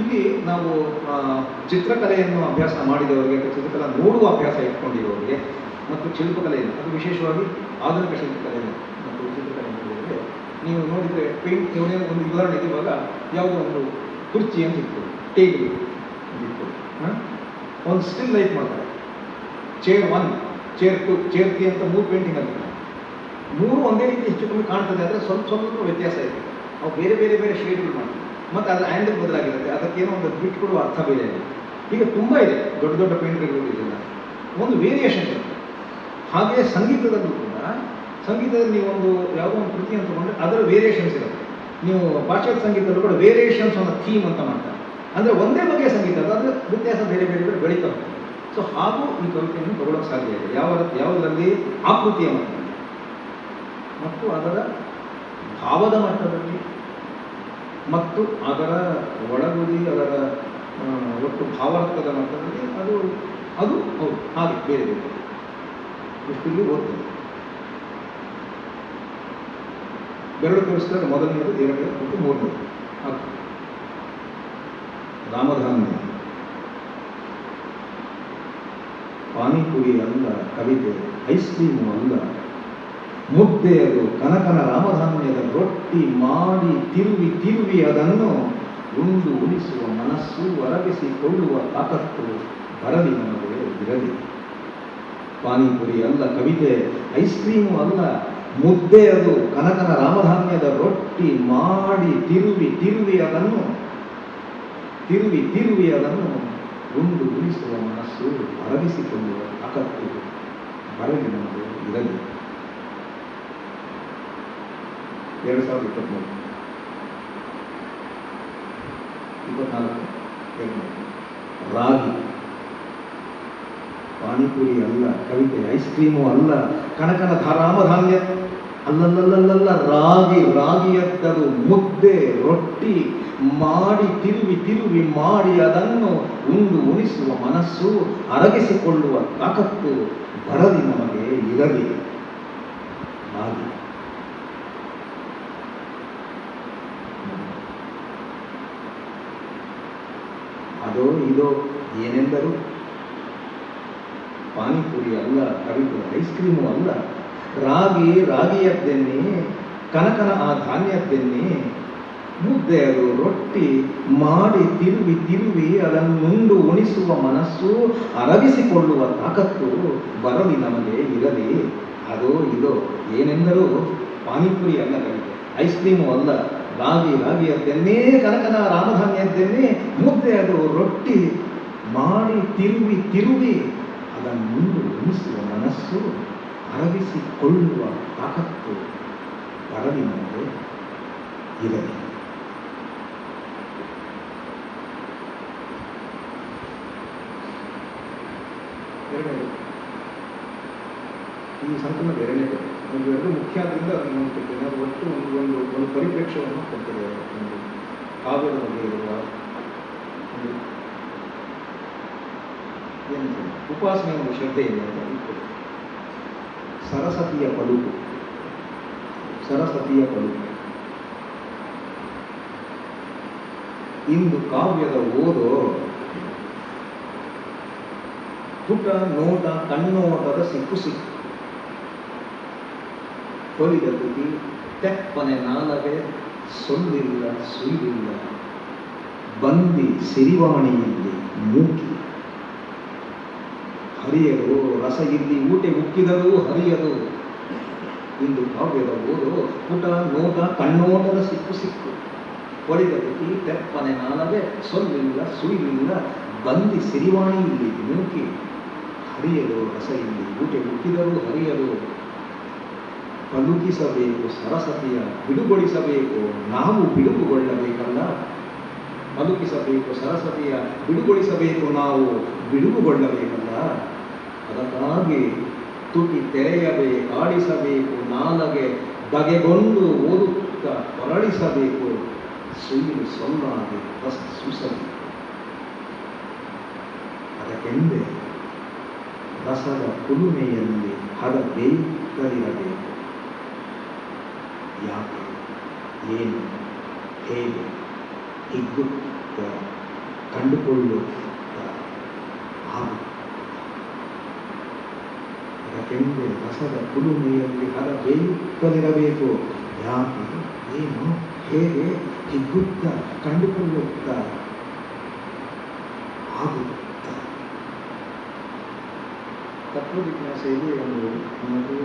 ಇಲ್ಲಿ ನಾವು ಚಿತ್ರಕಲೆಯನ್ನು ಅಭ್ಯಾಸ ಮಾಡಿದವರಿಗೆ ಚಿತ್ರಕಲಾ ನೋಡುವ ಅಭ್ಯಾಸ ಇಟ್ಕೊಂಡಿರೋರಿಗೆ ಮತ್ತು ಶಿಲ್ಪಕಲೆಯನ್ನು ಅದು ವಿಶೇಷವಾಗಿ ಆಧುನಿಕ ಶಿಲ್ಪಕಲೆಯನ್ನು ಮತ್ತು ಶಿಲ್ಪಕಲೆ ನೀವು ನೋಡಿದರೆ ಪೇಂಟ್ ಇವನೇ ಒಂದು ಉದಾಹರಣೆಗೆ ಇವಾಗ ಯಾವುದೋ ಒಂದು ಕುರ್ಚಿ ಅಂತ ಇಟ್ಕೊಳ್ಳಿ, ಟೇಬಲ್ ಅಂತ ಹಾಂ? ಒಂದು ಸ್ಟಿಲ್ ಲೈಫ್ ಮಾಡ್ತಾರೆ. Chair one chair two chair three ಅಂತ ಮೂರು ಪೇಂಟಿಂಗ್ ಅಂತ ಮೂರು ಒಂದೇ ರೀತಿ ಹೆಚ್ಚು ಕಮ್ಮಿ ಕಾಣ್ತದೆ, ಆದರೆ ಸ್ವಲ್ಪ ಸ್ವಲ್ಪ ವ್ಯತ್ಯಾಸ ಇದೆ ಅವು ಬೇರೆ ಬೇರೆ ಬೇರೆ ಶೇಡ್ಗಳು ಮಾಡ್ತಾರೆ ಮತ್ತು ಅದರ ಆ್ಯಂಗಲ್ ಬದಲಾಗಿರುತ್ತೆ. ಅದಕ್ಕೇನೋ ಒಂದು ಬಿಟ್ಟು ಕೊಡುವ ಅರ್ಥ ಬೇರೆ ಇದೆ ಈಗ ತುಂಬ ಇದೆ. ದೊಡ್ಡ ದೊಡ್ಡ ಪೇಂಟ್ಗಳು ಇದೆಲ್ಲ. ಒಂದು ವೇರಿಯೇಷನ್ ಇರುತ್ತೆ ಹಾಗೆಯೇ ಸಂಗೀತದಲ್ಲೂ ಕೂಡ ಸಂಗೀತದಲ್ಲಿ ನೀವು ಒಂದು ಯಾವುದೋ ಒಂದು ಕೃತಿ ಅಂತ ತಗೊಂಡ್ರೆ ಅದರ ವೇರಿಯೇಷನ್ಸ್ ಇರುತ್ತೆ ನೀವು ಪಾಶ್ಚಾತ್ಯ ಸಂಗೀತದಲ್ಲೂ ಕೂಡ ವೇರಿಯೇಷನ್ಸ್ ಅನ್ನೋ ಥೀಮ್ ಅಂತ ಮಾಡ್ತಾರೆ. ಅಂದರೆ ಒಂದೇ ಬಗೆಯ ಸಂಗೀತ ಅದು ವ್ಯತ್ಯಾಸ ಬೇರೆ ಬೇರೆ ಬೇರೆ ಬೆಳೀತಾ ಸೊ ಹಾಗೂ ಈ ಕವಿತೆಯನ್ನು ತಗೊಳ್ಳೋಕೆ ಸಾಧ್ಯ ಇದೆ. ಯಾವ ಯಾವುದರಲ್ಲಿ ಆಕೃತಿಯ ಮಟ್ಟದಲ್ಲಿ? ಮತ್ತು ಅದರ ಭಾವದ ಮಟ್ಟದಲ್ಲಿ? ಮತ್ತು ಅದರ ಒಳಗುಡಿ ಅದರ ಒಟ್ಟು ಭಾವಾರ್ಥದ ಮಟ್ಟದಲ್ಲಿ? ಅದು ಅದು ಹೌದು, ಹಾಗೆ ಬೇರೆ ಬೇರೆ. ಇಷ್ಟಿಲ್ಲಿ ಓದ್ತದೆ ಬೆರಳು ತೋರಿಸಿದಾಗ ಮೊದಲನೇದು ಎರಡನೇದು ಮತ್ತು ಮೂರನೇದು ಹತ್ತು ರಾಮಧಾನ್ಯ. ಪಾನಿಪುರಿ ಅಲ್ಲ ಕವಿತೆ ಐಸ್ ಕ್ರೀಮು ಅಲ್ಲ ಮುದ್ದೆಯದು ಕನಕನ ರಾಮಧಾನ್ಯದ ರೊಟ್ಟಿ ಮಾಡಿ ತಿರುವಿ ತಿರುವಿ ಅದನ್ನು ಉಂಡು ಉಳಿಸುವ ಮನಸ್ಸು, ಒರಗಿಸಿಕೊಳ್ಳುವ ತಾಕತ್ತು ಬರಲಿ ನಮಗೆ, ಇರಲಿ. ಪಾನಿಪುರಿ ಅಲ್ಲ, ಕವಿತೆ ಐಸ್ ಕ್ರೀಮು ಅಲ್ಲ, ಮುದ್ದೆ ಅದು, ಕನಕನ ರಾಮಧಾನ್ಯದ ರೊಟ್ಟಿ ಮಾಡಿ ತಿರುವಿ ತಿರುವಿ ಅದನ್ನು, ತಿರುವಿ ತಿರುವಿ ಅದನ್ನು ಒಂದು ಉಳಿಸುವ ಮನಸ್ಸು ಅರಗಿಸಿಕೊಳ್ಳುವ ಅಕತ್ತು ಬರಲಿ ನಮಗೆ ಇರಲಿ. ಎರಡು ಸಾವಿರದ ಇಪ್ಪತ್ತ್ಮೂರು ಇಪ್ಪತ್ನಾಲ್ಕು, ಎರಡು ರಾಗಿ. ಪಾನಿಪುರಿ ಅಲ್ಲ, ಕವಿತೆ ಐಸ್ ಕ್ರೀಮು ಅಲ್ಲ ಕನಕನ ಧಾರಾಮಧಾನ್ಯ ಅಲ್ಲಲ್ಲಲ್ಲಲ್ಲ ರಾಗಿ ರಾಗಿಯದ್ದದು ಮುದ್ದೆ, ರೊಟ್ಟಿ ಮಾಡಿ, ತಿರುವಿ ತಿರುವಿ ಮಾಡಿ ಅದನ್ನು ಉಂಡು ಉಣಿಸುವ ಮನಸ್ಸು, ಅರಗಿಸಿಕೊಳ್ಳುವ ತಾಕತ್ತು ಬರಲಿ ನಮಗೆ ಇರಲಿ. ರಾಗಿ ಅದೋ, ಇದೋ, ಏನೆಂದರು? ಪಾನಿಪುರಿ ಅಲ್ಲ ಕವಿಗಳು ಐಸ್ ಕ್ರೀಮು ಅಲ್ಲ. ರಾಗಿ, ರಾಗಿಯದ್ದೆನ್ನಿ, ಕನಕನ ಆ ಧಾನ್ಯದ್ದೆನ್ನೆ ಮುದ್ದೆ ಅದು, ರೊಟ್ಟಿ ಮಾಡಿ ತಿರುವಿ ತಿರುವಿ ಅದನ್ನುಂಡು ಉಣಿಸುವ ಮನಸ್ಸು ಅರಗಿಸಿಕೊಳ್ಳುವ ತಾಕತ್ತು ಬರಲಿ ನಮಗೆ, ಇರಲಿ. ಅದು ಇದು ಏನೆಂದರೂ ಪಾನಿಪುರಿ ಅಲ್ಲ ಕವಿತೆ ಐಸ್ ಕ್ರೀಮು ಅಲ್ಲ, ರಾಗಿ, ರಾಗಿಯದ್ದೆನ್ನೇ, ಕನಕನ ರಾಮಧಾನ್ಯದ್ದೆನ್ನೇ ಮುದ್ದೆ ಅದು, ರೊಟ್ಟಿ ಮಾಡಿ ತಿರುವಿ ತಿರುವಿ ಅದನ್ನುಂಡು ಗಮನಿಸುವ ಮನಸ್ಸು ಅರಗಿಸಿಕೊಳ್ಳುವ ತಾಕತ್ತು ನಮಗೆ ಇರಲಿ. ಎರಡನೇದು, ಈ ಸಂಕಲನದ ಎರಡನೇದು ಒಂದು ಎರಡು ಮುಖ್ಯ ಅದನ್ನು ನೋಡ್ತಿದ್ದೇನೆ ಅದು ಒಟ್ಟು ಒಂದು ಒಂದು ಒಂದು ಪರಿಪ್ರೇಕ್ಷವನ್ನು ಕೊಡ್ತದೆ ಒಂದು ಕಾವ್ಯದ ಬಗ್ಗೆ ಇರುವ ಒಂದು ಏನಂತ ಉಪಾಸನೆ ಒಂದು ಶ್ರದ್ಧೆಯಿಂದ. ಸರಸ್ವತಿಯ ಬದುಕು ಸರಸ್ವತಿಯ ಬದುಕು ಇಂದು ಕಾವ್ಯದ ಓದು ಪುಟ, ನೋಟ, ಕಣ್ಣೋಟದ ಸಿಕ್ಕು ಸಿಕ್ಕು. ಹೊಲಿದ ತುಟಿ ತೆಪ್ಪನೆ ನಾಲಗೆ ಸೊಲ್ಲಿಲ್ಲ ಸುಯ್ದಿಲ್ಲ ಬಂದಿ ಸಿರಿವಾಣಿಯಲ್ಲಿ ಮೂಕಿ. ಹರಿಯದು ರಸ ಇಲ್ಲಿ ಊಟೆ ಉಕ್ಕಿದರೂ ಹರಿಯರು ಇಂದು ಕಾವ್ಯದ ಓದು ಪುಟ ನೋಟ ಕಣ್ಣೋಟದ ಸಿಕ್ಕು ಸಿಕ್ಕು. ಹೊಡೆದ ತುಟಿ ತೆಪ್ಪನೆ ನಾನದೆ ಸೊಲ್ಲಿಲ್ಲ ಸುಯ್ಲಿಲ್ಲ ಬಂದಿ ಸಿರಿವಾಣಿ ಇಲ್ಲಿ ಮೂಕಿ ಹರಿಯಲು ರಸ ಇಲ್ಲಿ ಊಟೆ ಉಕ್ಕಿದರೂ ಹರಿಯಲು ಬದುಕಿಸಬೇಕು ಸರಸತೆಯ ಬಿಡುಗೊಳಿಸಬೇಕು ನಾವು ಬಿಡುಗುಗೊಳ್ಳಬೇಕಲ್ಲ ಬದುಕಿಸಬೇಕು ಸರಸ್ವತಿಯ ಬಿಡುಗೊಳಿಸಬೇಕು ನಾವು ಬಿಡುಗುಗೊಳ್ಳಬೇಕಲ್ಲ ಅದಕ್ಕಾಗಿ ತುಟಿ ತೆರೆಯಬೇಕು ಆಡಿಸಬೇಕು, ನಾಲಗೆ ಬಗೆಗೊಂಡು ಓದುತ್ತ ಹೊರಳಿಸಬೇಕು. ಸುಳ್ಳು ಸೊಲ್ಲಾಗಿ ಸುಸಬೇಕು ಅದಕ್ಕೆಂದೇ ರಸದ ಕುಲುಮೆಯಲ್ಲಿ ಹದ ಬೇಕಲಿರಬೇಕು ಯಾಕೆ? ಏನು? ಹೇಗೆ? ಹಿಗ್ಗುತ್ತ, ಕಂಡುಕೊಳ್ಳುತ್ತ, ಆಗುತ್ತ. ಅದಕ್ಕೆಂದೇ ರಸದ ಕುಲುಮೆಯಲ್ಲಿ ಬೇಯುತ್ತಲಿರಬೇಕು ಯಾಕೆ? ಏನು? ಹೇಗೆ? ಹಿಗ್ಗುತ್ತ ಕಂಡುಕೊಳ್ಳುತ್ತ. ಆಗುತ್ತ. ತತ್ವಜಿಜ್ಞಾಸೆಯಲ್ಲಿ ಒಂದು ನಮ್ಮದು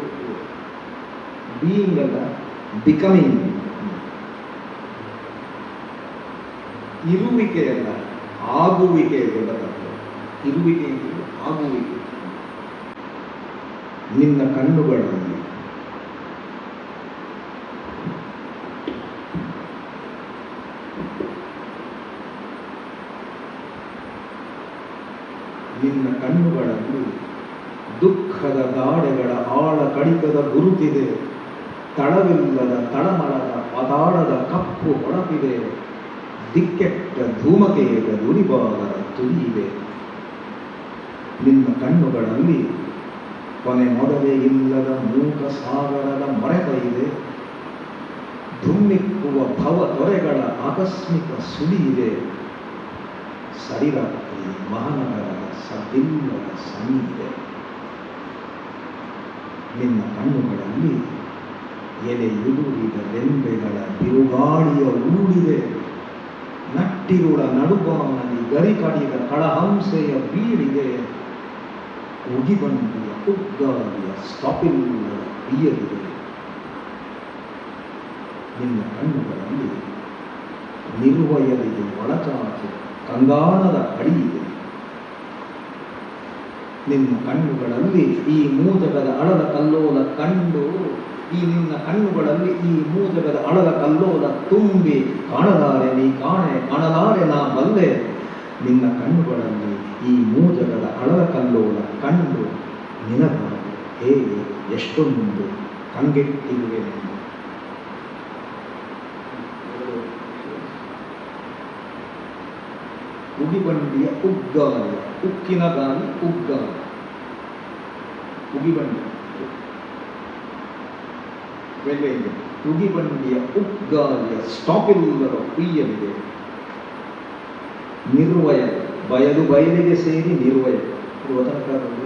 ಬೀಯಿಂಗ್ ಅಲ್ಲ ಬಿಕಮಿಂಗ್ ಇರುವಿಕೆಯಲ್ಲ ಆಗುವಿಕೆ ದೊಡ್ಡ ತತ್ವ. ಇರುವಿಕೆ ಆಗುವಿಕೆ. ನಿನ್ನ ಕಣ್ಣುಗಳಲ್ಲಿ ನಿನ್ನ ಕಣ್ಣುಗಳಲ್ಲಿ ದುಃಖದ ದಾಡೆಗಳ ಆಳ ಕಡಿತದ ಗುರುತಿದೆ. ತಳವಿಲ್ಲದ ತಳಮಳದ ಪದಾಳದ ಕಪ್ಪು ಹೊಳಪಿದೆ. ದಿಕ್ಕೆಟ್ಟ ಧೂಮಕೆಯದ ನುಡಿಬಾಗದ ಇದೆ ನಿನ್ನ ಕಣ್ಣುಗಳಲ್ಲಿ ಕೊನೆ ಮೊದಲೇ ಇಲ್ಲದ ಮೂಕ ಸಾಗರದ ಮೊರೆತ ಇದೆ. ಧುಮ್ಮಿಕ್ಕುವ ಭವ ತೊರೆಗಳ ಆಕಸ್ಮಿಕ ಸುಳಿ ಇದೆ. ಸರಿರಾತ್ರಿ ಮಹಾನಗರದ ಸದಿಲ್ಲದ ಸನಿ ಇದೆ. ನಿನ್ನ ಕಣ್ಣುಗಳಲ್ಲಿ ಎಲೆ ಯುದುರಿದ ರೆಂಬೆಗಳ ಬಿರುಗಾಳಿಯ ಊಡಿದೆ ನಟ್ಟಿರುಳ ನಡುಬಾವನಲ್ಲಿ ಗರಿ ಕಡಿದ ಕಳಹಂಸೆಯ ಬೀಳಿದೆ. ಉಗಿಬಂಡಿಯ ಉಗ್ಗಾಲಿಯ ಸ್ಟಾಪಿಲ್ಲದ ಬಿಯಲಿದೆ ನಿನ್ನ ಕಣ್ಣುಗಳಲ್ಲಿ ನಿರ್ವಯಲಿಗೆ ಕಂಗಾಲದ ಕಂಗಾಣದ ಅಡಿಯಿದೆ. ನಿನ್ನ ಕಣ್ಣುಗಳಲ್ಲಿ ಈ ಮೂಜಗದ ಅಳದ ಕಲ್ಲೋಲ ಕಂಡು, ಈ ನಿನ್ನ ಕಣ್ಣುಗಳಲ್ಲಿ ಈ ಮೂಜಗದ ಅಳದ ಕಲ್ಲೋಲ ತುಂಬಿ ಕಾಣಲಾರೆ, ನೀ ಕಾಣೆ ಕಾಣಲಾರೆ ನಾ ಬಲ್ಲೆ ನಿನ್ನ ಕಣ್ಣುಗಳಲ್ಲಿ ಈ ಮೂಜಗದ ಅಳದ ಕಂಡು ನಿನಗಾಗಿ ಹೇಗೆ ಎಷ್ಟೊಂದು ಕಂಗೆಟ್ಟಿರುವೆ ಎಂದು. ಉಗಿಬಂಡಿಯ ಉಗ್ಗಾಲಿಯ ಉಕ್ಕಿನ ಗಾಲಿ ಉಗ್ಗಾಲಿ. ಉಗಿಬಂಡಿ ಬೆಲೆ ಇದೆ ಉಗಿಬಂಡಿಯ ಉಗ್ಗಾಲಿಯ ಸ್ಟಾಪಿಲ್ಲದ ಕುಯ್ಯಲಿದೆ ನಿರ್ವಯ ಬಯಲು ಬಯಲಿಗೆ ಸೇರಿ ನಿರ್ವಯ ಇದು ವಚನಕಾರರು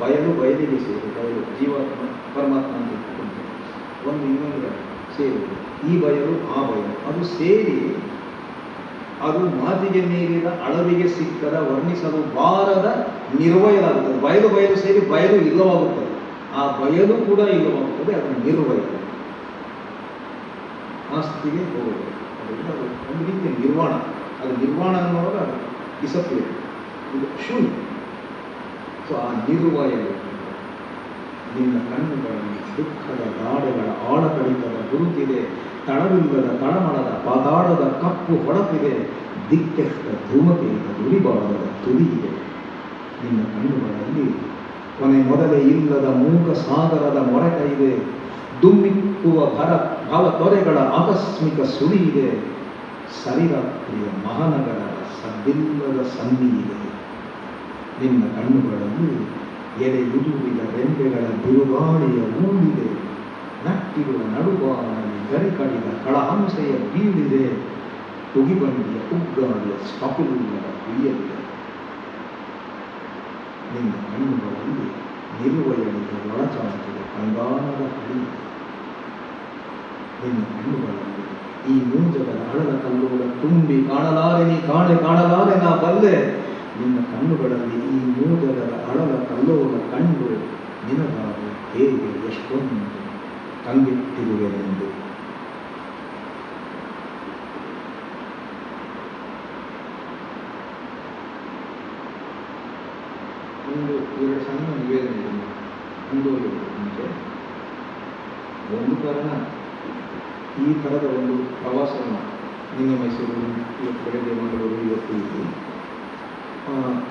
ಬಯಲು ಬಯಲಿಗೆ ಸೇರಿ ಬಯಲು ಜೀವಾತ್ಮ ಪರಮಾತ್ಮ ಅಂತ ಇಟ್ಟುಕೊಂಡು ಒಂದು ಇನ್ನೊಂದು ಸೇರಿ ಈ ಬಯಲು ಆ ಬಯಲು ಅದು ಸೇರಿ ಅದು ಮಾತಿಗೆ ಮೇಲಿನ ಅಳವಿಗೆ ಸಿಕ್ಕದ, ವರ್ಣಿಸಲು ಬಾರದ ನಿರ್ವಯಲಾಗುತ್ತದೆ ಬಯಲು ಬಯಲು ಸೇರಿ ಬಯಲು ಇಲ್ಲವಾಗುತ್ತದೆ. ಆ ಬಯಲು ಕೂಡ ಇಲ್ಲವಾಗುತ್ತದೆ. ಅದು ನಿರ್ವಯ. ಆಸ್ತಿಗೆ ಹೋಗುತ್ತದೆ ಅದರಿಂದ ಅದು ಒಂದು ರೀತಿಯ ನಿರ್ವಾಣ. ಅದು ನಿರ್ವಾಣ ಅನ್ನುವಾಗ ಡಿಸಪ್ಲಿನ್ ಇದು ಶೂನ್ಯ. ಸೊ ಆ ನಿರ್ವಯವು ನಿನ್ನ ಕಣ್ಣುಗಳಲ್ಲಿ ದುಃಖದ ಗಾಡೆಗಳ ಆಳ ಕಡಿತದ ಗುರುತಿದೆ ತಳವಿಲ್ಲದ ತಳಮಳದ ಪಾತಾಳದ ಕಪ್ಪು ಹೊಡಪಿದೆ ದಿಕ್ಕೆಟ್ಟ ಧೂಮತೆಯಿಂದ ದುರಿಬಾಳದ ತುದಿ ಇದೆ ನಿನ್ನ ಕಣ್ಣುಗಳಲ್ಲಿ ಕೊನೆ ಮೊದಲೇ ಇಲ್ಲದ ಮೂಕ ಸಾಗರದ ಮೊರೆತ ಇದೆ ದುಮ್ಮಿಕ್ಕುವ ಭರ ಭಾವ ತೊರೆಗಳ ಆಕಸ್ಮಿಕ ಸುಳಿ ಇದೆ ಸರಿರಾತ್ರಿಯ ಮಹಾನಗರದ ಸದ್ದಿಲ್ಲದ ಸಂಧಿ ಇದೆ ನಿನ್ನ ಕಣ್ಣುಗಳಲ್ಲಿ ಎಲೆ ಉದುರಿದ ರೆಂಬೆಗಳ ಬಿರುಗಾಳಿಯ ಮೂಡಿದೆ. ನಟ್ಟಿರುವ ನಡುಬಾನಲ್ಲಿ ಗರಿ ಕಡಿದ ಕಳಹಂಸೆಯ ಬೀಳಿದೆ ತುಗಿಬಂಡಿಯ ಉಗ್ಗಾಳಿಯ ಸ್ಟಾಪಿಲ್ಲದ ಕುಯ್ಯಲಿದೆ ನಿನ್ನ ಕಣ್ಣುಗಳಲ್ಲಿ ನಿರುವಯಲಿಗೆ ಒಳಚಾಚಿದ ಕಂಗಾಲದ ಹಳಿ ನಿನ್ನ ಕಣ್ಣುಗಳಲ್ಲಿ ಈ ಮೂಜದ ಹಳದ ಕಲ್ಲುಗಳ ತುಂಬಿ ಕಾಣಲಾರೆ, ನೀ ಕಾಣೆ ಕಾಣಲಾರೆ ನಾ ಬಲ್ಲೆ. ನಿನ್ನ ಕಣ್ಣುಗಳಲ್ಲಿ ಈ ಮೋದರ ಅಳವ ಕಲ್ಲೋಲ ಕಂಡು ನಿನಗಾಗಿ ಹೇಗೆ ಎಷ್ಟೊಂದು ಕಂಗೆಟ್ಟಿರುವೆನೆಂದು ಒಂದು ಎರಡು ಸಣ್ಣ ನಿವೇದನೆ ಇದೆ. ಮುಂದುವರಿಯುವುದು ಮುಂಚೆ. ಒಂದು ಕಾರಣ ಈ ಥರದ ಒಂದು ಪ್ರವಾಸವನ್ನು ನಿನ್ನೆ ಮೈಸೂರು ಇವತ್ತು ಬೆಳಗ್ಗೆ ಮಂಗಳೂರು ಇವತ್ತು ಇಲ್ಲಿ.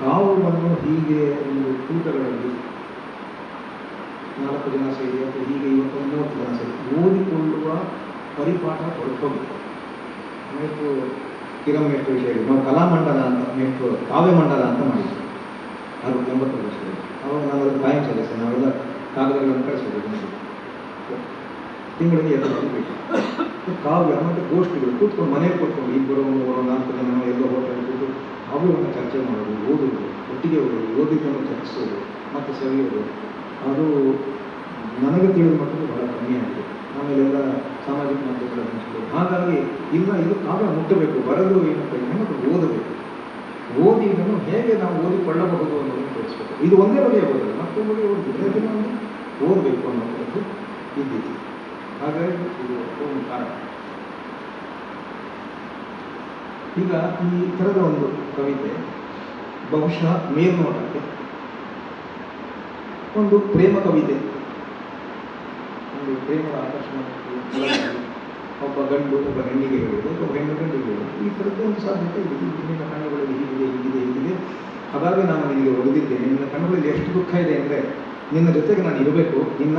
ಕಾವುವನ್ನು ಹೀಗೆ ಒಂದು ಕೂಟಗಳಲ್ಲಿ ನಾಲ್ಕು ಜನ ಸೇರಿ ಅಥವಾ ಹೀಗೆ ಇವತ್ತು ಮೂವತ್ತು ಜನ ಸೇರಿ ಓದಿಕೊಳ್ಳುವ ಪರಿಪಾಠ ಹೊರಟೋಗಿದೆ ಮೇಟ್ರೋ ಕಿರಂ ಮೇಟ್ರೋ ವಿಷಯ. ನಾವು ಕಲಾಮಂಡಲ ಅಂತ ಮೇಟ್ರೋ ಕಾವ್ಯ ಮಂಡಲ ಅಂತ ಮಾಡಿದ್ವಿ ಅರವತ್ತು ಎಂಬತ್ತು ವರ್ಷದಲ್ಲಿ ಅವಾಗ ನಾವೆಲ್ಲ ಅದನ್ನು ಸದಸ್ಯ ನಾವೆಲ್ಲ ಕಾಗದಗಳನ್ನು ಕಳಿಸ್ಬೇಕು ತಿಂಗಳಿಗೆ ಎರಡು ಬೇಕು. ಕಾವ್ಯ ಮತ್ತು ಗೋಷ್ಠಿಗಳು ಕೂತ್ಕೊಂಡು ಮನೆಯಲ್ಲಿ ಕೂತ್ಕೊಂಡು ಇಬ್ಬರು ಒಂದು ನಾಲ್ಕು ಜನ ಎಲ್ಲೋ ಹೋಟೆಲ್ ಕೂತು ಕಾವ್ಯವನ್ನು ಚರ್ಚೆ ಮಾಡೋದು, ಓದುವುದು, ಒಟ್ಟಿಗೆ ಓದೋದು ಓದಿದ್ದನ್ನು ಚರ್ಚಿಸೋದು ಮತ್ತು ಸವಿಯೋದು, ಅದು ನನಗೆ ತಿಳಿದ ಮಟ್ಟಿಗೆ ಬಹಳ ಕಮ್ಮಿ ಆಗಿದೆ. ಆಮೇಲೆ ಎಲ್ಲ ಸಾಮಾಜಿಕ ಮಾಧ್ಯಮಗಳ ಹಂಚ್ಕೊಳ್ಳೋದು ಹಾಗಾಗಿ ಇಲ್ಲ, ಇದು ಕಾವ್ಯ ಮುಟ್ಟಬೇಕು, ಬರೆದು ಏನಂತ ಹೆಣ್ಣು ಓದಬೇಕು. ಓದಿ ಇದನ್ನು ಹೇಗೆ ನಾವು ಓದಿಕೊಳ್ಳಬಹುದು ಅನ್ನೋದನ್ನು ತೋರಿಸ್ಬೇಕು. ಇದು ಒಂದೇ ಬಗೆಯ ಓದಲ್ಲ, ಮತ್ತೊಂದು ಬಗೆಯ ಓದಿದ್ರೆ ಅದನ್ನು ಓದಬೇಕು ಅನ್ನೋದು ಇದ್ದಿತ್ತು ಹಾಗಾಗಿ ಇದು ಒಂದು ಕಾರಣ. ಈಗ ಈ ಥರದ ಒಂದು ಕವಿತೆ, ಬಹುಶಃ ಮೇಲ್ನೋಟಕ್ಕೆ. ಒಂದು ಪ್ರೇಮ ಕವಿತೆ. ಒಂದು ಪ್ರೇಮದ ಆಕರ್ಷಣೆ ಒಬ್ಬ ಗಂಡು, ಒಬ್ಬ ಹೆಣ್ಣಿಗೆ ಹೇಳುವುದು ಒಬ್ಬ ಹೆಣ್ಣು ಗಂಡಿಗೆ ಹೇಳುವುದು ಈ ಥರದ್ದು ಒಂದು ಸಾಧ್ಯತೆ ಇದೆ. ಇದು ನಿನ್ನ ಕಣ್ಣುಗಳಲ್ಲಿ ಹೀಗಿದೆ ಹೀಗಿದೆ ಹೀಗಿದೆ. ಹಾಗಾಗಿ ನಾನು ನಿನಗೆ ಒಲಿದಿದ್ದೇನೆ ನಿನ್ನ ಕಣ್ಣುಗಳಲ್ಲಿ ಎಷ್ಟು ದುಃಖ ಇದೆ ಅಂದರೆ ನಿನ್ನ ಜೊತೆಗೆ ನಾನು ಇರಬೇಕು. ನಿನ್ನ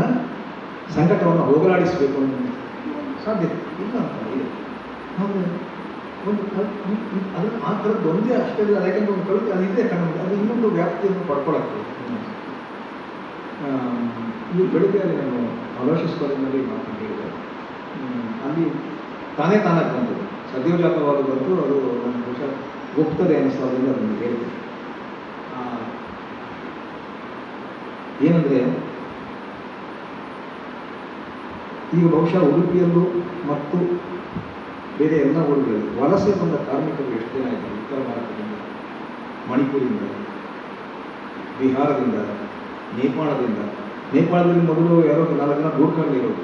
ಸಂಕಟವನ್ನು ಹೋಗಲಾಡಿಸಬೇಕು ಅಂತ ಸಾಧ್ಯತೆ ಇಲ್ಲ ಅಂತ ಇದೆ ಒಂದು ಅದು ಆ ಥರದ್ದು ಒಂದೇ ಅಷ್ಟೇ ಇಲ್ಲ, ಯಾಕಂದ್ರೆ ಒಂದು ಕವಿತೆ ಅದು ಇದೆ ಕಣ್ಣು ಅದು ಇನ್ನೊಂದು ವ್ಯಾಪ್ತಿಯನ್ನು ಪಡ್ಕೊಳಕ್ಕೆ ಇದು ಬೆಳಿಗ್ಗೆ ನಾನು ಅಲೋಶಿಸ್ ಕಾಲೇಜಿನಲ್ಲಿ ಮಾತು ಹೇಳಿದೆ. ಅಲ್ಲಿ ತಾನೇ ತಾನಾಗಿ ಬಂತು ಸದ್ಯೋಜಾತವಾಗಿ ಬಂದು ಅದು ನನ್ನ ಬಹುಶಃ ಒಪ್ತದೆ ಅನ್ನಿಸೋದ್ರಿಂದ ಅದನ್ನು ಹೇಳಿದೆ. ಏನಂದ್ರೆ, ಈಗ ಬಹುಶಃ ಉಡುಪಿಯಲ್ಲೂ ಮತ್ತು ಬೇರೆ ಎಲ್ಲ ಊರುಗಳಲ್ಲಿ ವಲಸೆ ಬಂದ ಕಾರ್ಮಿಕರು ಎಷ್ಟು ಜನ ಇದ್ದಾರೆ ಉತ್ತರ ಭಾರತದಿಂದ ಮಣಿಪುರದಿಂದ ಬಿಹಾರದಿಂದ ನೇಪಾಳದಿಂದ ನೇಪಾಳದಲ್ಲಿ ಮೊದಲು ಯಾರೋ ನಾಲ್ಕು ಜನ ಗೂರ್ಖಾಗಳಿರೋರು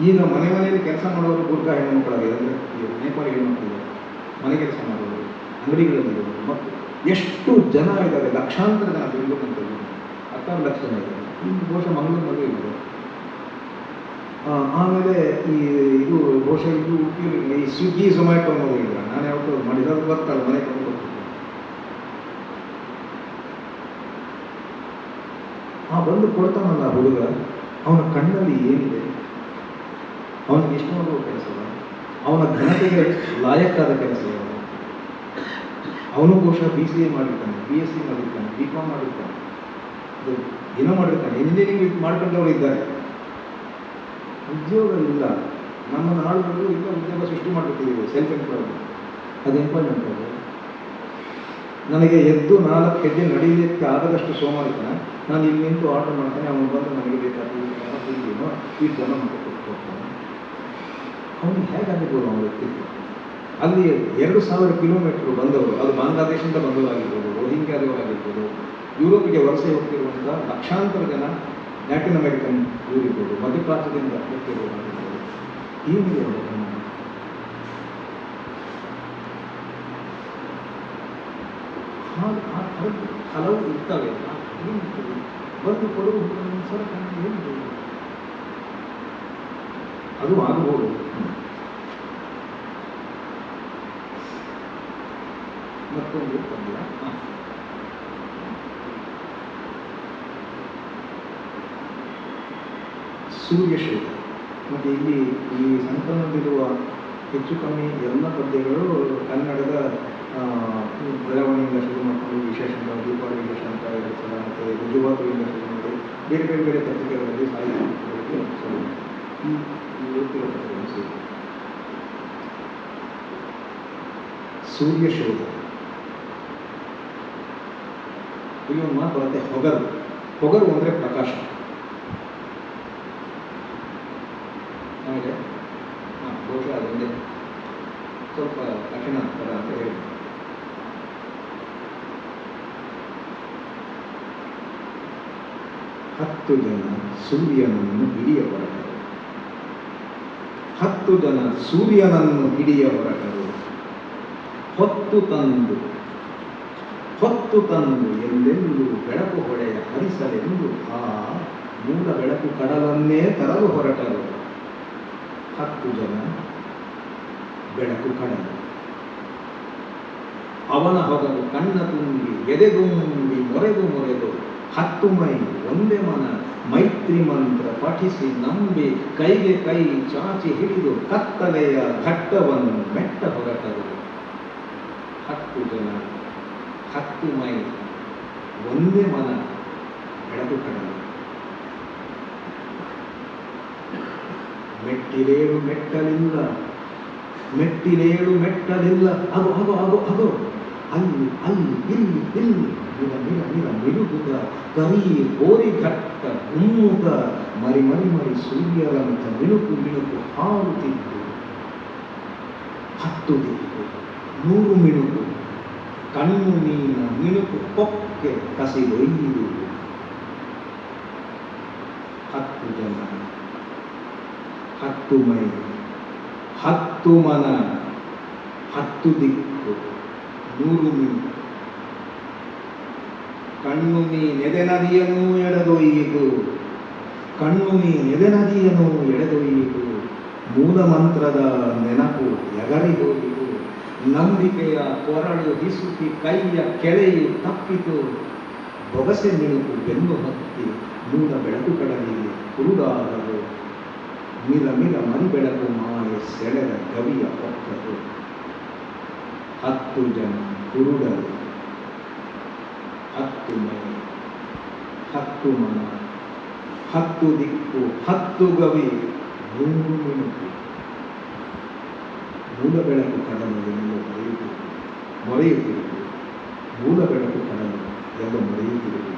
ಈಗ ಮನೆ ಮನೆಯಲ್ಲಿ ಕೆಲಸ ಮಾಡೋರು ಗೂರ್ಖಾ ಹೆಣ್ಣುಮಕ್ಕಳಾಗಿದೆ ಅಂದರೆ ನೇಪಾಳಿ ಹೆಣ್ಣುಮಕ್ಕಳಿದೆ ಮನೆ ಕೆಲಸ ಮಾಡೋರು ಅಂಗಡಿಗಳಲ್ಲಿರೋರು ಮತ್ತು ಎಷ್ಟು ಜನ ಇದ್ದಾರೆ ಲಕ್ಷಾಂತರ ಜನ ಬೆಂಗಳೂರಿನಲ್ಲಿ ಹತ್ತಾರು ಲಕ್ಷ ಜನ ಇದ್ದಾರೆ. ಇನ್ನು ಬಹುಶಃ ಮಂಗಳೂರು ಮದುವೆ ಇದೆ. ಆ, ಆಮೇಲೆ ಈ ಇದು ಬಹುಶಃ ಇದು ಈ ಸ್ವಿಗ್ಗಿ ಝೊಮ್ಯಾಟೊ ಅನ್ನೋದಿಲ್ಲ ನಾನು ಯಾವತ್ತೂ ಮಾಡಿಲ್ಲ ಅದು ಬರ್ತಲ್ಲ ಮನೆ ಬರ್ತಿತ್ತು ಆ, ಬಂದು ಕೊಡ್ತಾನಲ್ಲ ಹುಡುಗ. ಅವನ ಕಣ್ಣಲ್ಲಿ ಏನಿದೆ? ಅವನಿಗೆ ಇಷ್ಟ ಮಾಡುವ ಕೆಲಸ ಅವನ ಘನತೆಗೆ ಲಾಯಕ್ಕಾದ ಕೆಲಸ ಅವನು ಬಹುಶಃ ಬಿ ಸಿ ಎ ಮಾಡಿರ್ತಾನೆ ಬಿ ಎಸ್ ಸಿ ಮಾಡಿರ್ತಾನೆ ಬಿ ಕಾಮ್ ಮಾಡಿರ್ತಾನೆ. ಏನೋ ಮಾಡಿರ್ತಾನೆ. ಇಂಜಿನಿಯರಿಂಗ್ ಮಾಡ್ಕೊಂಡವರು ಇದ್ದಾರೆ. ಉದ್ಯೋಗ ಇಲ್ಲ ನಮ್ಮ ನಾಡುಗಳು ಇಲ್ಲ ಉದ್ಯೋಗ ಸೃಷ್ಟಿ ಮಾಡಿಬಿಟ್ಟಿದ್ದೀವಿ ಸೆಲ್ಫ್ ಎಂಪ್ಲಾಯ್ಮೆಂಟ್ ಅದು ಎಂಪ್ಲಾಯ್ಮೆಂಟ್ ಅದು. ನನಗೆ ಎದ್ದು ನಾಲ್ಕು ಹೆಜ್ಜೆ ನಡೀಲಿಕ್ಕೆ ಆಗದಷ್ಟು ಸೋಮಾರಿತನ. ನಾನು ಇಲ್ಲಿ ನಿಂತು ಆರ್ಡರ್ ಮಾಡ್ತೇನೆ, ಅವನು ಬಂದು ನನಗೆ ಬೇಕಾದ ಏನೋ ಈ ಜನ ಕೊಟ್ಟು ಅವನು ಹೇಗಾಗಿರ್ಬೋದು ಅವನ ವ್ಯಕ್ತಿತ್ವ. ಅಲ್ಲಿ ಎರಡು ಸಾವಿರ ಕಿಲೋಮೀಟರ್ ಬಂದವರು, ಅದು ಬಾಂಗ್ಲಾದೇಶದಿಂದ ಬಂದವರಾಗಿರ್ಬೋದು, ರೋಹಿಂಗ್ಯಾದವರಾಗಿರ್ಬೋದು, ಯುರೋಪಿಗೆ ವಲಸೆ ಹೋಗ್ತಿರುವಂಥ ಲಕ್ಷಾಂತರ ಜನ ಲ್ಯಾಟಿನ್ ಅಮೆರಿಕನ್ ಊರಿರ್ಬೋದು? ಮಧ್ಯಪ್ರಾಚ್ಯದಿಂದ ಗಮನ? ಹಾಗೆ ಹಲವು ಇರ್ತವೆ? ಬಂದು ಕೊಡುವ ಏನು ಏನಿದೆ? ಅದು ಆಗಬಹುದು ಮತ್ತೊಂದು ಪದ್ಯ. ಹ. ಸೂರ್ಯಶೋಧ ಮತ್ತು ಇಲ್ಲಿ ಈ ಸಂಕಲನದಲ್ಲಿರುವ ಹೆಚ್ಚು ಕಮ್ಮಿ ಎಲ್ಲ ಪದ್ಯಗಳು ಕನ್ನಡದ ಬೆಳವಣಿಗೆಯಿಂದ ಶುರು ಮಾಡಿಕೊಂಡು ವಿಶೇಷಣ ದೀಪಾವಳಿ ವಿಶೇಷಂತ ಎರಡು ಸಲ ಮತ್ತು ರುಜುವಾತುವಿಂದ ಶುರು ಮಾಡಿ ಬೇರೆ ಬೇರೆ ಬೇರೆ ಪತ್ರಿಕೆಗಳಲ್ಲಿ ಸಾಹಿತ್ಯ ಈ ಓದ್ತಿರೋ ಪತ್ರಿಕೆಗಳು ಸೇರಿ. ಸೂರ್ಯಶೋಧ ಇಲ್ಲಿ ಒಂದು ಮಾತು ಬರುತ್ತೆ, ಹೊಗರು. ಹೊಗರು ಅಂದರೆ ಪ್ರಕಾಶ ಆಮೇಲೆ ಹಾಂ ಬಹುಶಃ ಅದೊಂದೇ ಸ್ವಲ್ಪ ಕಠಿಣ ಪದ ಅಂತ ಹೇಳಿ ಹತ್ತು ಜನ ಸೂರ್ಯನನ್ನು ಹಿಡಿಯ ಹೊರಟರು ಹತ್ತು ಜನ ಸೂರ್ಯನನ್ನು ಹಿಡಿಯ ಹೊರಟರು ಹೊತ್ತು ತಂದು ಹೊತ್ತು ತಂದು ಎಂದೆಂದು ಬೆಳಕು ಹೊಡೆಯ ಹರಿಸಲೆಂದು ಆ ಮೂಲ ಬೆಳಕು ಕಡಲನ್ನೇ ತರಲು ಹೊರಟರು. ಹತ್ತು ಜನ ಬೆಳಕು ಕಡಲು. ಅವನ ಹೊಗಲು ಕಣ್ಣ ತುಂಬಿ ಎದೆಗುಂಬಿ ಮೊರೆದು ಮೊರೆದು ಹತ್ತು ಮೈ ಒಂದೇ ಮನ ಮೈತ್ರಿ ಮಂತ್ರ ಪಠಿಸಿ ನಂಬಿ ಕೈಗೆ ಕೈ ಚಾಚಿ ಹಿಡಿದು ಕತ್ತಲೆಯ ಘಟ್ಟವನ್ನು ಮೆಟ್ಟ ಹೊರಟರು. ಹತ್ತು ಜನ ಹತ್ತು ಮೈ ಒಂದೇ ಮನ ಬೆಳಕು ಕಡಲು ಮೆಟ್ಟಿಲೇಳು ಮೆಟ್ಟಲಿಲ್ಲ ಮೆಟ್ಟಿಲೇಳು ಮೆಟ್ಟಲಿಲ್ಲ. ಅದು ಅದು ಅದು ಅದು ಅಲ್ಲಿ ಅಲ್ಲಿ, ಇಲ್ಲಿ ಇಲ್ಲಿ. ಮಿರ ಮಿರ ಮಿರ ಮಿರುಗುದ ಕರಿ ಕೋರಿ ಘಟ್ಟ ಗುಮ್ಮುದ ಮರಿ ಮರಿ ಮರಿ ಸೂರ್ಯರಂತ ಮಿಣುಕು ಮಿಣುಕು ಹಾರುತ್ತಿದ್ದು ಹತ್ತು ದಿಕ್ಕು ನೂರು ಮಿಣುಕು ಕಣ್ಣು ಮೀನ ಮಿಣುಕು ಕೊಕ್ಕೆ ಕಸಿದೊಯ್ಯುವುದು ಹತ್ತು ಜನ ಹತ್ತು ಮೈ ಹತ್ತು ಮನ ಹತ್ತು ದಿಕ್ಕು ನೂರು ಮಿಣುಕು ಕಣ್ಣು ನೀ ನೆದೆ ನದಿಯನ್ನು ಎಳೆದೊಯ್ಯಿತು. ಕಣ್ಣು ನೀ ನೆದೆ ನದಿಯನ್ನು ಎಳೆದೊಯ್ಯಿತು. ಮೂಲ ಮಂತ್ರದ ನೆನಪು ಎಗರಿ ಹೋಯಿತು ನಂಬಿಕೆಯ ಕೊರಳು ಹಿಸುಕಿ ಕೈಯ ಕೆಳೆಯು ತಪ್ಪಿತು. ಬೊಗಸೆ ಮಿಣುಕು ಬೆನ್ನು ಹತ್ತಿ ಮೂಲ ಬೆಳಕು ಕಡಲಿಗೆ ಕುರುಡಾದರು ಮಿರ ಮಿರ ಮರಿ ಬೆಳಕು ಮಾಯ ಸೆಳೆದ ಗವಿಯ ಪಕ್ಕದು ಹತ್ತು ಜನ ಕುರುಡರು ಹತ್ತು ಮನೆ ಹತ್ತು ಮನ ಹತ್ತು ದಿಕ್ಕು, ಹತ್ತು ಗವಿ ನೂರು ಮಿಣುಕು ಮೂಲ ಬೆಳಕು ಕಡಲು ಎಂದು ಮರೆಯುತ್ತಿರುವುದು. ಮರೆಯುತ್ತಿರುವುದು. ಮೂಲ ಬೆಳಕು ಕಡಲು ಎಲ್ಲ ಮರೆಯುತ್ತಿರುವುದು.